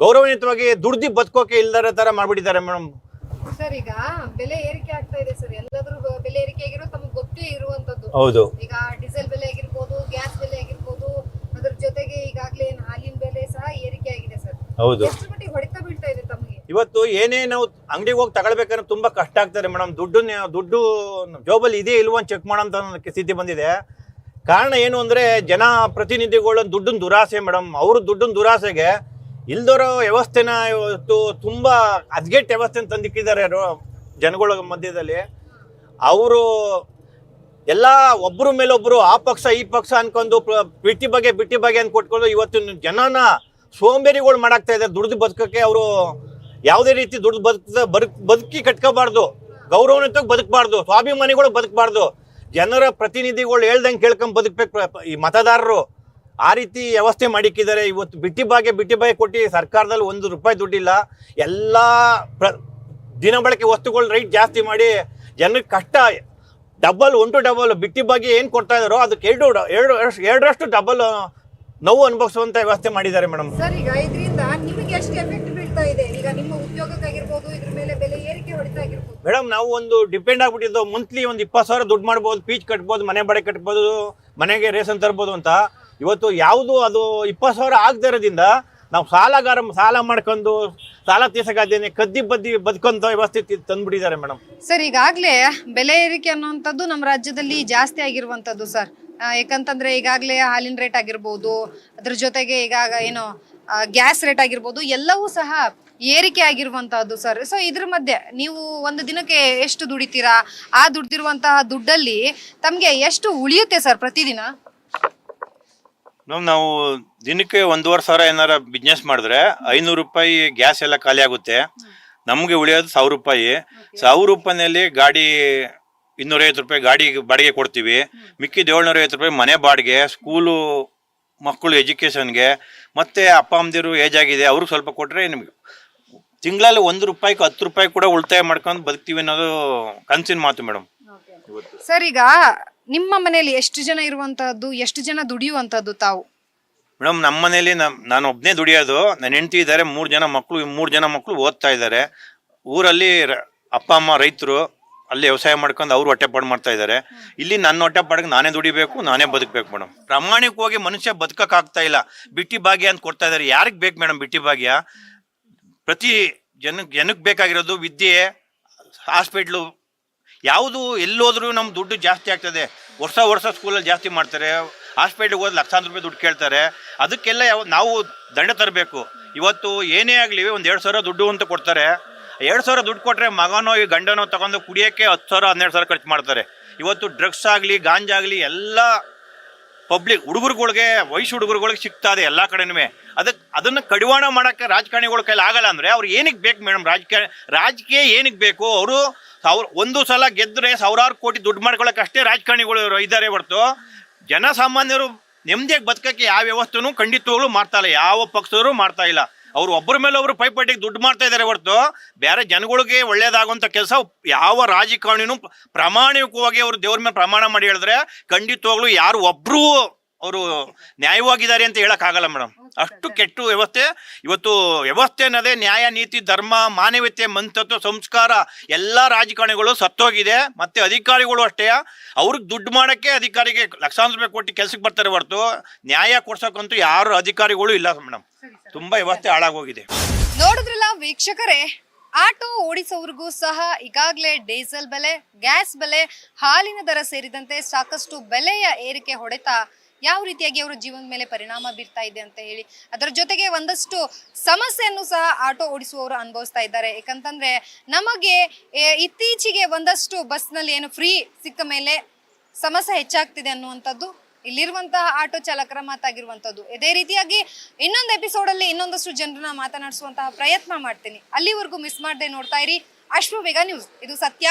ಗೌರವಯುತವಾಗಿ ದುಡ್ದು ಬದುಕೋಕೆ ಇಲ್ಲದ ಥರ ಮಾಡಿಬಿಟ್ಟಿದ್ದಾರೆ ಮೇಡಮ್ ಸರ್ ಈಗ ಬೆಲೆ ಏರಿಕೆ ಆಗ್ತಾ ಇದೆ ಸರ್. ಎಲ್ಲಾದ್ರೂ ಬೆಲೆ ಏರಿಕೆ ಆಗಿರೋ ತಮಗೆ ಗೊತ್ತೇ ಇರುವಂತದ್ದು. ಹೌದು. ಈಗ ಡೀಸೆಲ್ ಬೆಲೆ ಆಗಿರ್ಬೋದು ಗ್ಯಾಸ್ ಬೆಲೆ ಆಗಿರ್ಬೋದು ಅದ್ರ ಜೊತೆಗೆ ಈಗಾಗ್ಲೇ ಏನ್ ಹಾಲಿನ ಬೆಲೆ ಸಹ ಏರಿಕೆ ಆಗಿದೆ ಸರ್ ಹೌದು. ಇವತ್ತು ಏನೇ ನಾವು ಅಂಗಡಿಗೆ ಹೋಗಿ ತಗೊಳ್ಬೇಕಂದ್ರೆ ತುಂಬಾ ಕಷ್ಟ ಆಗ್ತಾರೆ ಮೇಡಮ್. ದುಡ್ಡು ದುಡ್ಡು ಜೋಬಲ್ಲಿ ಇದೇ ಇಲ್ವೋ ಅಂತ ಚೆಕ್ ಮಾಡೋಂಥ ಸ್ಥಿತಿ ಬಂದಿದೆ. ಕಾರಣ ಏನು ಅಂದ್ರೆ ಜನ ಪ್ರತಿನಿಧಿಗಳು ದುಡ್ಡನ್ನ ದುರಾಸೆ ಮೇಡಮ್. ಅವರು ದುಡ್ಡನ್ನ ದುರಾಸೆಗೆ ಇಲ್ದಿರೋ ವ್ಯವಸ್ಥೆನ ಇವತ್ತು ತುಂಬಾ ಅದ್ಗೆಟ್ ವ್ಯವಸ್ಥೆನ ತಂದಿಕ್ಕಿದ್ದಾರೆ ಜನಗಳ ಮಧ್ಯದಲ್ಲಿ. ಅವರು ಎಲ್ಲ ಒಬ್ಬರ ಮೇಲೊಬ್ರು ಆ ಪಕ್ಷ ಈ ಪಕ್ಷ ಅನ್ಕೊಂಡು ಬಿಟ್ಟಿ ಬಗ್ಗೆ ಬಿಟ್ಟಿ ಬಗ್ಗೆ ಅಂತ ಕೊಟ್ಕೊಂಡು ಇವತ್ತು ಜನನ ಸೋಂಬೇರಿಗಳು ಮಾಡಾಕ್ತಾ ಇದೆ ದುಡ್ದು ಬದುಕಕ್ಕೆ ಅವರು ಯಾವುದೇ ರೀತಿ ದುಡ್ದು ಬದುಕ ಬದುಕ್ ಬದುಕಿ ಕಟ್ಕೋಬಾರ್ದು. ಗೌರವಿತ ಬದುಕಬಾರ್ದು. ಸ್ವಾಭಿಮಾನಿಗಳು ಬದುಕಬಾರ್ದು. ಜನರ ಪ್ರತಿನಿಧಿಗಳು ಹೇಳ್ದಂಗೆ ಕೇಳ್ಕೊಂಡು ಬದುಕ್ಬೇಕು ಈ ಮತದಾರರು. ಆ ರೀತಿ ವ್ಯವಸ್ಥೆ ಮಾಡಿಕ್ಕಿದ್ದಾರೆ. ಇವತ್ತು ಬಿಟ್ಟಿ ಬಾಗೆ ಬಿಟ್ಟಿ ಬಾಯಿ ಕೊಟ್ಟು ಸರ್ಕಾರದಲ್ಲಿ ಒಂದು ರೂಪಾಯಿ ದುಡ್ಡಿಲ್ಲ. ಎಲ್ಲ ಪ್ರ ದಿನಬಳಕೆ ವಸ್ತುಗಳ ರೈಟ್ ಜಾಸ್ತಿ ಮಾಡಿ ಜನರಿಗೆ ಕಷ್ಟ. ಡಬಲ್ ಒನ್ ಟು ಡಬಲ್ ಬಿಟ್ಟಿ ಬಾಗಿ ಏನು ಕೊಡ್ತಾ ಇದ್ದಾರೋ ಅದಕ್ಕೆ ಎರಡು ಎರಡು ಎರಡರಷ್ಟು ಡಬಲ್ ನೋವು ಅನುಭವಿಸುವಂತ ವ್ಯವಸ್ಥೆ ಮಾಡಿದ್ದಾರೆ ಮೇಡಮ್. ಸರ್ ಈಗ ಇದರಿಂದ ನಿಮಗೆ ಎಷ್ಟು ಎಫೆಕ್ಟ್ ಬೀಳ್ತಾ ಇದೆ? ಈಗ ನಿಮ್ಮ ಉದ್ಯೋಗಕ್ಕಾಗಿರ್ಬೋದು ಇದ್ರ ಮೇಲೆ ಬೆಲೆ ಏರಿಕೆ ಹೊಡಿತಾ ಆಗಿರ್ಬೋದು ಮೇಡಮ್ ನಾವು ಒಂದು ಡಿಪೆಂಡ್ ಆಗ್ಬಿಟ್ಟಿದ್ದು ಮಂತ್ಲಿ ಒಂದು ಇಪ್ಪತ್ತು ಸಾವಿರ ದುಡ್ಡು ಮಾಡ್ಬೋದು ಪೀಚ್ ಕಟ್ಬೋದು ಮನೆ ಬಡೆ ಕಟ್ಬೋದು ಮನೆಗೆ ರೇಷನ್ ತರ್ಬೋದು ಅಂತ. ಇವತ್ತು ಯಾವುದು ಅದು ಇಪ್ಪತ್ತು ಸಾವಿರ ಆಗದೇ ಇರೋದ್ರಿಂದ ನಾವು ಸಾಲಗಾರ ಸಾಲ ಮಾಡ್ಕೊಂಡು ಸಾಲ ತೀರ್ಸಕ್ಕಾಗ್ದೇನೆ ಕದ್ದಿ ಬದ್ದಿ ಬದುಕೊಂತ ವ್ಯವಸ್ಥೆ ತಂದ್ಬಿಟ್ಟಿದ್ದಾರೆ ಮೇಡಮ್. ಸರ್ ಈಗಾಗಲೇ ಬೆಲೆ ಏರಿಕೆ ಅನ್ನುವಂಥದ್ದು ನಮ್ಮ ರಾಜ್ಯದಲ್ಲಿ ಜಾಸ್ತಿ ಆಗಿರುವಂಥದ್ದು ಸರ್. ಯಾಕಂತಂದ್ರೆ ಈಗಾಗಲೇ ಹಾಲಿನ ರೇಟ್ ಆಗಿರ್ಬೋದು ಅದ್ರ ಜೊತೆಗೆ ಈಗಾಗ ಏನು ಗ್ಯಾಸ್ ರೇಟ್ ಆಗಿರ್ಬೋದು ಎಲ್ಲವೂ ಸಹ ಏರಿಕೆ ಆಗಿರುವಂತಹದ್ದು ಸರ್ ಸೊ ಇದ್ರ ಮಧ್ಯೆ ನೀವು ಒಂದು ದಿನಕ್ಕೆ ಎಷ್ಟು ದುಡಿತೀರಾ? ಆ ದುಡ್ದಿರುವಂತಹ ದುಡ್ಡಲ್ಲಿ ತಮಗೆ ಎಷ್ಟು ಉಳಿಯುತ್ತೆ ಸರ್ ಪ್ರತಿದಿನ? ನಾವು ನಾವು ದಿನಕ್ಕೆ ಒಂದೂವರೆ ಸಾವಿರ ಏನಾರ ಬಿಸ್ನೆಸ್ ಮಾಡಿದ್ರೆ ಐನೂರು ರೂಪಾಯಿ ಗ್ಯಾಸ್ ಎಲ್ಲ ಖಾಲಿ ಆಗುತ್ತೆ. ನಮಗೆ ಉಳಿಯೋದು ಸಾವಿರ ರೂಪಾಯಿ. ಸಾವಿರ ರೂಪಾಯಿನಲ್ಲಿ ಗಾಡಿ ಇನ್ನೂರೈವತ್ತು ರೂಪಾಯಿ ಗಾಡಿ ಬಾಡಿಗೆ ಕೊಡ್ತೀವಿ. ಮಿಕ್ಕಿದ ಏಳ್ನೂರೈವತ್ತು ರೂಪಾಯಿ ಮನೆ ಬಾಡಿಗೆ ಸ್ಕೂಲು ಮಕ್ಕಳು ಎಜುಕೇಷನ್ಗೆ ಮತ್ತೆ ಅಪ್ಪ ಅಮ್ಮದಿರು ಏಜ್ ಆಗಿದೆ ಅವ್ರಿಗೆ ಸ್ವಲ್ಪ ಕೊಟ್ಟರೆ ನಿಮಗೆ ತಿಂಗಳಲ್ಲಿ ಒಂದು ರೂಪಾಯಿಗೆ ಹತ್ತು ರೂಪಾಯಿ ಕೂಡ ಉಳಿತಾಯ ಮಾಡ್ಕೊಂಡು ಬದುಕ್ತೀವಿ ಅನ್ನೋದು ಕನಸಿನ ಮಾತು ಮೇಡಮ್. ಸರ್ ಈಗ ನಿಮ್ಮ ಮನೆಯಲ್ಲಿ ಎಷ್ಟು ಜನ ಇರುವಂತಹದ್ದು ಎಷ್ಟು ಜನ ದುಡಿಯುವಂತಹದ್ದು ತಾವು? ಮೇಡಮ್ ನಮ್ಮ ಮನೇಲಿ ನಮ್ ನಾನು ಒಬ್ಬನೇ ದುಡಿಯೋದು ನನ್ನ ಹೆಂಡತಿ ಇದ್ದಾರೆ ಮೂರು ಜನ ಮಕ್ಕಳು ಮೂರು ಜನ ಮಕ್ಕಳು ಓದ್ತಾ ಇದ್ದಾರೆ. ಊರಲ್ಲಿ ರ- ಅಪ್ಪ ಅಮ್ಮ ರೈತರು ಅಲ್ಲಿ ವ್ಯವಸಾಯ ಮಾಡ್ಕೊಂಡು ಅವ್ರು ಹೊಟ್ಟೆಪಾಡು ಮಾಡ್ತಾ ಇದ್ದಾರೆ. ಇಲ್ಲಿ ನನ್ನ ಹೊಟ್ಟೆಪಾಡಿಗೆ ನಾನೇ ದುಡಿಬೇಕು ನಾನೇ ಬದುಕಬೇಕು ಮೇಡಮ್. ಪ್ರಾಮಾಣಿಕವಾಗಿ ಮನುಷ್ಯ ಬದುಕಕ್ಕಾಗ್ತಾ ಇಲ್ಲ. ಬಿಟ್ಟಿ ಭಾಗ್ಯ ಅಂತ ಕೊಡ್ತಾ ಇದ್ದಾರೆ. ಯಾರಿಗೆ ಬೇಕು ಮೇಡಮ್ ಬಿಟ್ಟಿ ಭಾಗ್ಯ? ಪ್ರತಿ ಜನಕ್ಕೆ ಜನಕ್ಕೆ ಬೇಕಾಗಿರೋದು ವಿದ್ಯೆ ಹಾಸ್ಪಿಟ್ಲು ಯಾವುದು ಎಲ್ಲೋದ್ರೂ ನಮ್ಮ ದುಡ್ಡು ಜಾಸ್ತಿ ಆಗ್ತದೆ. ವರ್ಷ ವರ್ಷ ಸ್ಕೂಲಲ್ಲಿ ಜಾಸ್ತಿ ಮಾಡ್ತಾರೆ. ಹಾಸ್ಪಿಟ್ಲಿಗೆ ಹೋದ್ರೆ ಲಕ್ಷಾಂತರ ರೂಪಾಯಿ ದುಡ್ಡು ಕೇಳ್ತಾರೆ. ಅದಕ್ಕೆಲ್ಲ ಯಾವ ನಾವು ದಂಡ ತರಬೇಕು. ಇವತ್ತು ಏನೇ ಆಗಲಿ ಒಂದು ಎರಡು ಸಾವಿರ ದುಡ್ಡು ಅಂತ ಕೊಡ್ತಾರೆ. ಎರಡು ಸಾವಿರ ದುಡ್ಡು ಕೊಟ್ಟರೆ ಮಗನೋ ಈ ಗಂಡನೋ ತಗೊಂಡು ಕುಡಿಯೋಕ್ಕೆ ಹತ್ತು ಸಾವಿರ, ಹನ್ನೆರಡು ಸಾವಿರ ಖರ್ಚು ಮಾಡ್ತಾರೆ. ಇವತ್ತು ಡ್ರಗ್ಸ್ ಆಗಲಿ ಗಾಂಜಾಗಲಿ ಎಲ್ಲ ಪಬ್ಲಿಕ್ ಹುಡುಗರುಗಳಿಗೆ, ವಯಸ್ಸು ಹುಡುಗರುಗಳಿಗೆ ಸಿಗ್ತಾ ಇದೆ ಎಲ್ಲ ಕಡೆನೂ. ಅದಕ್ಕೆ ಅದನ್ನು ಕಡಿವಾಣ ಮಾಡೋಕ್ಕೆ ರಾಜಕಾರಣಿಗಳ ಕೈಲಿ ಆಗಲ್ಲ ಅಂದರೆ ಅವ್ರು ಏನಕ್ಕೆ ಬೇಕು ಮೇಡಮ್? ರಾಜಕೀಯ ರಾಜಕೀಯ ಏನಕ್ಕೆ ಬೇಕು? ಅವರು ಸಾವಿರ, ಒಂದು ಸಲ ಗೆದ್ದರೆ ಸಾವಿರಾರು ಕೋಟಿ ದುಡ್ಡು ಮಾಡ್ಕೊಳ್ಳೋಕೆ ಅಷ್ಟೇ ರಾಜಕಾರಣಿಗಳು ಇದ್ದಾರೆ ಹೊರತು. ಜನಸಾಮಾನ್ಯರು ನೆಮ್ಮದಿಯಾಗಿ ಬದುಕೋಕ್ಕೆ ಯಾವ ವ್ಯವಸ್ಥೆನೂ ಖಂಡಿತವಾಗ್ಲೂ ಮಾಡ್ತಾ ಇಲ್ಲ. ಯಾವ ಪಕ್ಷದವರು ಮಾಡ್ತಾ ಇಲ್ಲ. ಅವ್ರು ಒಬ್ಬರ ಮೇಲೆ ಒಬ್ರು ಪೈಪೋಟಿಗೆ ದುಡ್ಡು ಮಾಡ್ತಾ ಇದ್ದಾರೆ ಹೊರತು. ಬೇರೆ ಜನಗಳಿಗೆ ಒಳ್ಳೇದಾಗುವಂಥ ಕೆಲಸ ಯಾವ ರಾಜಕಾರಣಿನೂ ಪ್ರಾಮಾಣಿಕವಾಗಿ ಅವರು ದೇವ್ರ ಮೇಲೆ ಪ್ರಮಾಣ ಮಾಡಿ ಹೇಳಿದ್ರೆ ಖಂಡಿತವಾಗ್ಲೂ ಯಾರು ಒಬ್ರು ಅವರು ನ್ಯಾಯವಾಗಿದ್ದಾರೆ ಅಂತ ಹೇಳಕ್ಕಾಗಲ್ಲ ಮೇಡಮ್. ಅಷ್ಟು ಕೆಟ್ಟು ವ್ಯವಸ್ಥೆ. ಇವತ್ತು ವ್ಯವಸ್ಥೆ ಅನ್ನೋದೇ ನ್ಯಾಯ, ನೀತಿ, ಧರ್ಮ, ಮಾನವೀಯತೆ, ಮಂತತ್ವ, ಸಂಸ್ಕಾರ ಎಲ್ಲ ರಾಜಕಾರಣಿಗಳು ಸತ್ತೋಗಿದೆ. ಮತ್ತೆ ಅಧಿಕಾರಿಗಳು ಅಷ್ಟೇ. ಅವ್ರಿಗೆ ದುಡ್ಡು ಮಾಡೋಕ್ಕೆ ಅಧಿಕಾರಿಗೆ ಲಕ್ಷಾಂತರ ರೂಪಾಯಿ ಕೊಟ್ಟು ಕೆಲಸಕ್ಕೆ ಬರ್ತಾರೆ ಹೊರತು. ನ್ಯಾಯ ಕೊಡ್ಸೋಕ್ಕಂತೂ ಯಾರು ಅಧಿಕಾರಿಗಳು ಇಲ್ಲ ಮೇಡಮ್. ತುಂಬಾ ವ್ಯವಸ್ಥೆ ಹಾಳಾಗೋಗಿದೆ. ನೋಡಿದ್ರಲ್ಲ ವೀಕ್ಷಕರೇ, ಆಟೋ ಓಡಿಸೋರಿಗೂ ಸಹ ಈಗಾಗಲೇ ಡೀಸೆಲ್ ಬೆಲೆ, ಗ್ಯಾಸ್ ಬೆಲೆ, ಹಾಲಿನ ದರ ಸೇರಿದಂತೆ ಸಾಕಷ್ಟು ಬೆಲೆಯ ಏರಿಕೆ ಹೊಡೆತ ಯಾವ ರೀತಿಯಾಗಿ ಅವರ ಜೀವನದ ಮೇಲೆ ಪರಿಣಾಮ ಬೀರ್ತಾ ಇದೆ ಅಂತ ಹೇಳಿ, ಅದರ ಜೊತೆಗೆ ಒಂದಷ್ಟು ಸಮಸ್ಯೆಯನ್ನು ಸಹ ಆಟೋ ಓಡಿಸುವವರು ಅನುಭವಿಸ್ತಾ ಇದ್ದಾರೆ. ಯಾಕಂತಂದ್ರೆ ನಮಗೆ ಇತ್ತೀಚೆಗೆ ಒಂದಷ್ಟು ಬಸ್ನಲ್ಲಿ ಏನು ಫ್ರೀ ಸಿಕ್ಕ ಮೇಲೆ ಸಮಸ್ಯೆ ಹೆಚ್ಚಾಗ್ತಿದೆ ಅನ್ನುವಂಥದ್ದು ಇಲ್ಲಿರುವಂತಹ ಆಟೋ ಚಾಲಕರ ಮಾತಾಗಿರುವಂತದ್ದು ಇದೇ ರೀತಿಯಾಗಿ ಇನ್ನೊಂದು ಎಪಿಸೋಡ್ ಅಲ್ಲಿ ಇನ್ನೊಂದಷ್ಟು ಜನರನ್ನ ಮಾತನಾಡಿಸುವಂತಹ ಪ್ರಯತ್ನ ಮಾಡ್ತೀನಿ. ಅಲ್ಲಿವರೆಗೂ ಮಿಸ್ ಮಾಡದೆ ನೋಡ್ತಾ ಇರಿ. ಅಶ್ವವೇಗ ನ್ಯೂಸ್. ಇದು ಸತ್ಯ.